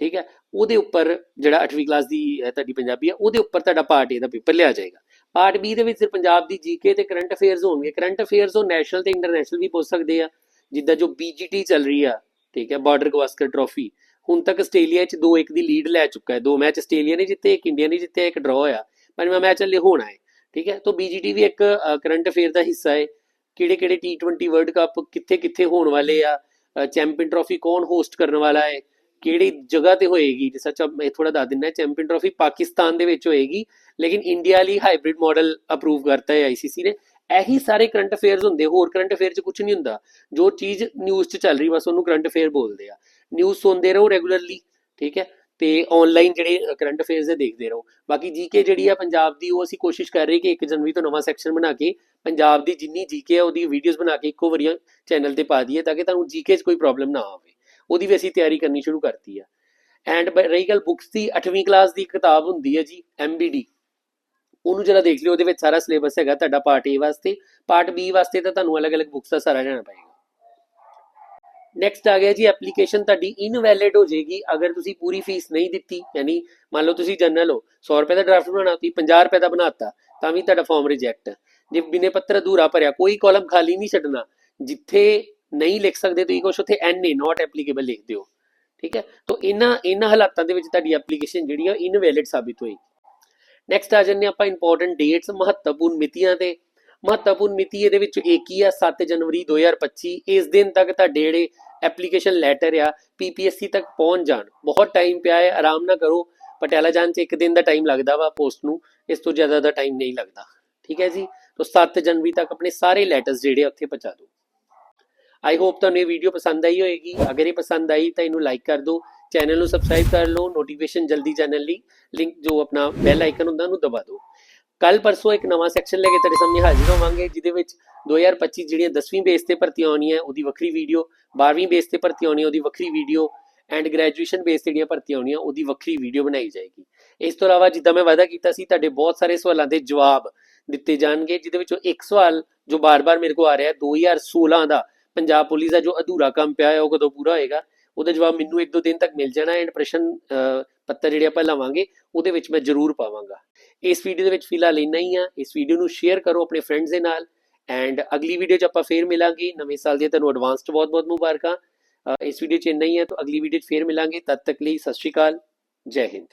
ਠੀਕ ਹੈ, ਉਹਦੇ ਉੱਪਰ ਜਿਹੜਾ 8ਵੀਂ ਕਲਾਸ ਦੀ ਤੁਹਾਡੀ ਪੰਜਾਬੀ ਆ, ਉਹਦੇ ਉੱਪਰ ਤੁਹਾਡਾ ਪਾਰਟ ਏ ਦਾ ਪੇਪਰ ਲਿਆ ਜਾਏਗਾ। ਪਾਰਟ ਬੀ ਦੇ ਵਿੱਚ ਸਿਰ ਪੰਜਾਬ ਦੀ ਜੀਕੇ ਤੇ ਕਰੰਟ ਅਫੇਅਰਸ ਹੋਣਗੇ। ਕਰੰਟ ਅਫੇਅਰਸ ਉਹ ਨੈਸ਼ਨਲ ਤੇ ਇੰਟਰਨੈਸ਼ਨਲ ਵੀ ਪੁੱਛ ਸਕਦੇ ਆ। ਜਿੱਦਾਂ ਜੋ ਬੀਜੀਟੀ ਚੱਲ ਰਹੀ ਆ, ਠੀਕ ਹੈ ਬਾਰਡਰ ਗਵਾਸਕਰ ਟਰੋਫੀ ਹੁਣ ਤੱਕ ਆਸਟ੍ਰੇਲੀਆ 'ਚ 2-1 ਦੀ ਲੀਡ ਲੈ ਚੁੱਕਾ ਹੈ। ਦੋ ਮੈਚ ਆਸਟ੍ਰੇਲੀਆ ਨੇ ਜਿੱਤੇ, ਇੱਕ ਇੰਡੀਆ ਨੇ ਜਿੱਤਿਆ ਇੱਕ ਡਰਾਅ ਹੋਇਆ। ਪੰਜਵਾਂ ਮੈਚ ਹਲੇ ਹੋਣਾ ਹੈ, ਠੀਕ ਹੈ। ਤਾਂ ਬੀਜੀਟੀ ਵੀ ਇੱਕ ਕਰੰਟ ਅਫੇਅਰ ਦਾ ਹਿੱਸਾ ਹੈ। ਕਿਹੜੇ ਕਿਹੜੇ ਟੀ20 ਵਰਲਡ ਕੱਪ ਕਿੱਥੇ ਕਿੱਥੇ ਹੋਣ ਵਾਲੇ ਆ? ਚੈਂਪੀਅਨ ਟਰੋਫੀ ਕੌਣ ਹੋਸਟ ਕਰਨ ਵਾਲਾ ਹੈ? ਕਿਹੜੀ ਜਗ੍ਹਾ ਤੇ ਹੋਏਗੀ? ਜਿਸ ਸੱਚ ਮੈਂ ਥੋੜਾ ਦੱਸ ਦਿੰਦਾ, ਚੈਂਪੀਅਨ ਟਰੋਫੀ ਪਾਕਿਸਤਾਨ ਦੇ ਵਿੱਚ ਹੋਏਗੀ, ਲੇਕਿਨ ਇੰਡੀਆ ਲਈ ਹਾਈਬ੍ਰਿਡ ਮਾਡਲ ਅਪਰੂਵ ਕਰਤਾ ਹੈ ਆਈਸੀਸੀ ਨੇ। ਇਹੀ ਸਾਰੇ ਕਰੰਟ ਅਫੇਅਰਸ ਹੁੰਦੇ, ਹੋਰ ਕਰੰਟ ਅਫੇਅਰ 'ਚ ਕੁਝ ਨਹੀਂ ਹੁੰਦਾ। ਜੋ ਚੀਜ਼ ਨਿਊਜ਼ 'ਚ ਚੱਲ ਰਹੀ, ਬਸ ਉਹਨੂੰ ਕਰੰਟ ਅਫੇਅਰ ਬੋਲਦੇ ਆ। ਨਿਊਜ਼ ਸੁਣਦੇ ਰਹੋ ਰੈਗੂਲਰਲੀ ਠੀਕ ਹੈ? ਤੇ ਆਨਲਾਈਨ ਜਿਹੜੇ ਕਰੰਟ ਅਫੇਅਰਸ ਦੇ ਦੇਖਦੇ ਰਹੋ। ਬਾਕੀ ਜੀਕੇ ਜਿਹੜੀ ਆ ਪੰਜਾਬ ਦੀ, ਉਹ ਅਸੀਂ ਕੋਸ਼ਿਸ਼ ਕਰ ਰਹੇ ਕਿ 1 ਜਨਵਰੀ ਤੋਂ ਨਵਾਂ ਸੈਕਸ਼ਨ ਬਣਾ ਕੇ, ਪੰਜਾਬ ਦੀ ਜਿੰਨੀ ਜੀਕੇ ਆ, ਉਹਦੀ ਵੀਡੀਓਜ਼ ਬਣਾ ਕੇ ਇੱਕੋ ਵਾਰੀ ਚੈਨਲ ਤੇ ਪਾ ਦਈਏ, ਤਾਂ ਕਿ ਤੁਹਾਨੂੰ ਜੀਕੇ 'ਚ ਕੋਈ ਪ੍ਰੋਬਲਮ ਨਾ ਆਵੇ। ਉਹਦੀ ਵੀ ਅਸੀਂ ਤਿਆਰੀ ਕਰਨੀ ਸ਼ੁਰੂ ਕਰਤੀ ਆ। ਐਂਡ ਰਹੀ ਗੱਲ ਬੁੱਕਸ ਦੀ 8ਵੀਂ ਕਲਾਸ ਦੀ ਕਿਤਾਬ ਹੁੰਦੀ ਹੈ ਜੀ MBD ਉਹਨੂੰ ਜਰਾ ਦੇਖ ਲਿਓ, ਉਹਦੇ ਵਿੱਚ ਸਾਰਾ ਸਿਲੇਬਸ ਹੈਗਾ ਤੁਹਾਡਾ ਪਾਰਟ A ਵਾਸਤੇ। ਪਾਰਟ B ਵਾਸਤੇ ਤਾਂ ਤੁਹਾਨੂੰ ਅਲੱਗ-ਅਲੱਗ ਬੁੱਕਸ ਦਾ ਸਾਰਾ ਲੈਣਾ ਪਏਗਾ। ਨੈਕਸਟ ਆ ਗਿਆ ਜੀ ਐਪਲੀਕੇਸ਼ਨ ਤੁਹਾਡੀ ਇਨਵੈਲਿਡ ਹੋ ਜਾਏਗੀ। ਅਗਰ ਤੁਸੀਂ ਪੂਰੀ ਫੀਸ ਨਹੀਂ ਦਿੱਤੀ, ਯਾਨੀ ਮੰਨ ਲਓ ਤੁਸੀਂ ਜਨਰਲ ਹੋ 100 ਰੁਪਏ ਦਾ ਡਰਾਫਟ ਬਣਾਉਣਾ, ਤੁਸੀਂ 50 ਰੁਪਏ ਦਾ ਬਣਾਤਾ, ਤਾਂ ਵੀ ਤੁਹਾਡਾ ਫਾਰਮ ਰਿਜੈਕਟ ਜੇ ਬਿਨੇ ਪੱਤਰ ਅਧੂਰਾ ਭਰਿਆ, ਕੋਈ ਕਾਲਮ ਖਾਲੀ ਨਹੀਂ ਛੱਡਣਾ, ਜਿੱਥੇ ਨਹੀਂ ਲਿਖ ਸਕਦੇ, ਤੁਸੀਂ ਕੁਛ ਉੱਥੇ ਐਨ ਏ ਨਾਟ ਐਪਲੀਕੇਬਲ ਲਿਖ ਦਿਓ। ਠੀਕ ਹੈ? ਤਾਂ ਇਹਨਾਂ ਇਹਨਾਂ ਹਾਲਾਤਾਂ ਦੇ ਵਿੱਚ ਤੁਹਾਡੀ ਐਪਲੀਕੇਸ਼ਨ ਜਿਹੜੀ ਆ ਇਨਵੈਲਿਡ ਸਾਬਿਤ ਹੋਏਗੀ। ਨੈਕਸਟ ਆ ਜੰਨੇ ਆਪਾਂ ਇੰਪੋਰਟੈਂਟ ਡੇਟਸ ਮਹੱਤਵਪੂਰਨ ਮਿਤੀਆਂ ਤੇ। ਮਹੱਤਵਪੂਰਨ ਮਿਤੀ ਇਹਦੇ ਵਿੱਚ ਇੱਕ ਹੀ ਆ 7 ਜਨਵਰੀ 2025 ਇਸ ਦਿਨ ਤੱਕ ਤੁਹਾਡੇ ਜਿਹੜੇ ਐਪਲੀਕੇਸ਼ਨ ਲੈਟਰ ਆ ਪੀਪੀਐਸਸੀ ਤੱਕ ਪਹੁੰਚ ਜਾਣ। ਬਹੁਤ ਟਾਈਮ ਪਿਆ ਹੈ, ਆਰਾਮ ਨਾ ਕਰੋ। ਪਟਿਆਲਾ ਜਾਣ 'ਚ ਇੱਕ ਦਿਨ ਦਾ ਟਾਈਮ ਲੱਗਦਾ ਵਾ ਪੋਸਟ ਨੂੰ। ਇਸ ਤੋਂ ਜ਼ਿਆਦਾ ਦਾ ਟਾਈਮ ਨਹੀਂ ਲੱਗਦਾ। ਠੀਕ ਹੈ ਜੀ? ਤਾਂ 7 ਜਨਵਰੀ ਤੱਕ ਆਪਣੇ ਸਾਰੇ ਲੈਟਰਸ ਜਿਹੜੇ ਆ, ਉੱਥੇ ਪਹੁੰਚਾ ਦਿਓ। ਆਈ ਹੋਪ ਤੁਹਾਨੂੰ ਇਹ ਵੀਡੀਓ ਪਸੰਦ ਆਈ ਹੋਏਗੀ। ਅਗਰ ਇਹ ਪਸੰਦ ਆਈ ਤਾਂ ਇਹਨੂੰ ਲਾਈਕ ਕਰ ਦਿਓ। ਚੈਨਲ ਨੂੰ ਸਬਸਕ੍ਰਾਈਬ ਕਰ ਲਓ। ਨੋਟੀਫਿਕੇਸ਼ਨ ਜਲਦੀ ਚੈਨਲ ਲਈ। ਲਿੰਕ ਜੋ ਆਪਣਾ ਬੈਲ ਆਈਕਨ ਹੁੰਦਾ ਉਹਨੂੰ ਦਬਾ ਦਿਓ। ਕੱਲ ਪਰਸੋਂ ਇੱਕ ਨਵਾਂ ਸੈਕਸ਼ਨ ਲੈ ਕੇ ਤੁਹਾਡੇ ਸਾਹਮਣੇ ਹਾਜ਼ਰ ਹੋਵਾਂਗੇ, ਜਿਹਦੇ ਵਿੱਚ 2025 ਜਿਹੜੀਆਂ 10ਵੀਂ ਬੇਸ ਤੇ ਭਰਤੀ ਆਉਣੀਆਂ ਉਹਦੀ ਵੱਖਰੀ ਵੀਡੀਓ 12ਵੀਂ ਬੇਸ ਤੇ ਭਰਤੀ ਆਉਣੀ ਉਹਦੀ ਵੱਖਰੀ ਵੀਡੀਓ ਐਂਡ ਗ੍ਰੈਜੂਏਸ਼ਨ ਬੇਸ ਤੇ ਜਿਹੜੀਆਂ ਭਰਤੀਆਂ ਆਉਣੀਆਂ ਉਹਦੀ ਵੱਖਰੀ ਵੀਡੀਓ ਬਣਾਈ ਜਾਏਗੀ। ਇਸ ਤੋਂ ਇਲਾਵਾ ਜਿੱਦਾਂ ਮੈਂ ਵਾਅਦਾ ਕੀਤਾ ਸੀ, ਤੁਹਾਡੇ ਬਹੁਤ ਸਾਰੇ ਸਵਾਲਾਂ ਦੇ ਜਵਾਬ ਦਿੱਤੇ ਜਾਣਗੇ, ਜਿਹਦੇ ਵਿੱਚੋਂ ਇੱਕ ਸਵਾਲ ਜੋ ਬਾਰ-ਬਾਰ ਮੇਰੇ ਕੋਲ ਆ ਰਿਹਾ ਹੈ 2016 ਦਾ ਪੰਜਾਬ ਪੁਲਿਸ ਦਾ ਜੋ ਅਧੂਰਾ ਕੰਮ ਪਿਆ ਹੈ, ਉਹ ਕਦੋਂ ਪੂਰਾ ਹੋਏਗਾ? ਉਹਦਾ ਜਵਾਬ ਮੈਨੂੰ ਇੱਕ ਦੋ ਦਿਨ ਤੱਕ ਮਿਲ ਜਾਣਾ ਐਂਡ ਪ੍ਰਸ਼ਨ ਪੱਤਰ ਜਿਹੜੇ ਆਪਾਂ ਲਾਵਾਂਗੇ, ਉਹਦੇ ਵਿੱਚ ਮੈਂ ਜ਼ਰੂਰ ਪਾਵਾਂਗਾ। ਇਸ ਵੀਡੀਓ ਦੇ ਵਿੱਚ ਫਿਲਹਾਲ ਇੰਨਾ ਹੀ ਆ। ਇਸ ਵੀਡੀਓ ਨੂੰ ਸ਼ੇਅਰ ਕਰੋ ਆਪਣੇ ਫਰੈਂਡਸ ਦੇ ਨਾਲ ਐਂਡ ਅਗਲੀ ਵੀਡੀਓ 'ਚ ਆਪਾਂ ਫੇਰ ਮਿਲਾਂਗੇ। ਨਵੇਂ ਸਾਲ ਦੀਆਂ ਤੁਹਾਨੂੰ ਐਡਵਾਂਸ 'ਚ ਬਹੁਤ-ਬਹੁਤ ਮੁਬਾਰਕਾਂ। ਇਸ ਵੀਡੀਓ 'ਚ ਇੰਨਾ ਹੀ ਹੈ ਤਾਂ ਅਗਲੀ ਵੀਡੀਓ 'ਚ ਫੇਰ ਮਿਲਾਂਗੇ। ਤਦ ਤੱਕ ਲਈ ਸਤਿ ਸ਼੍ਰੀ ਅਕਾਲ। ਜੈ ਹਿੰਦ।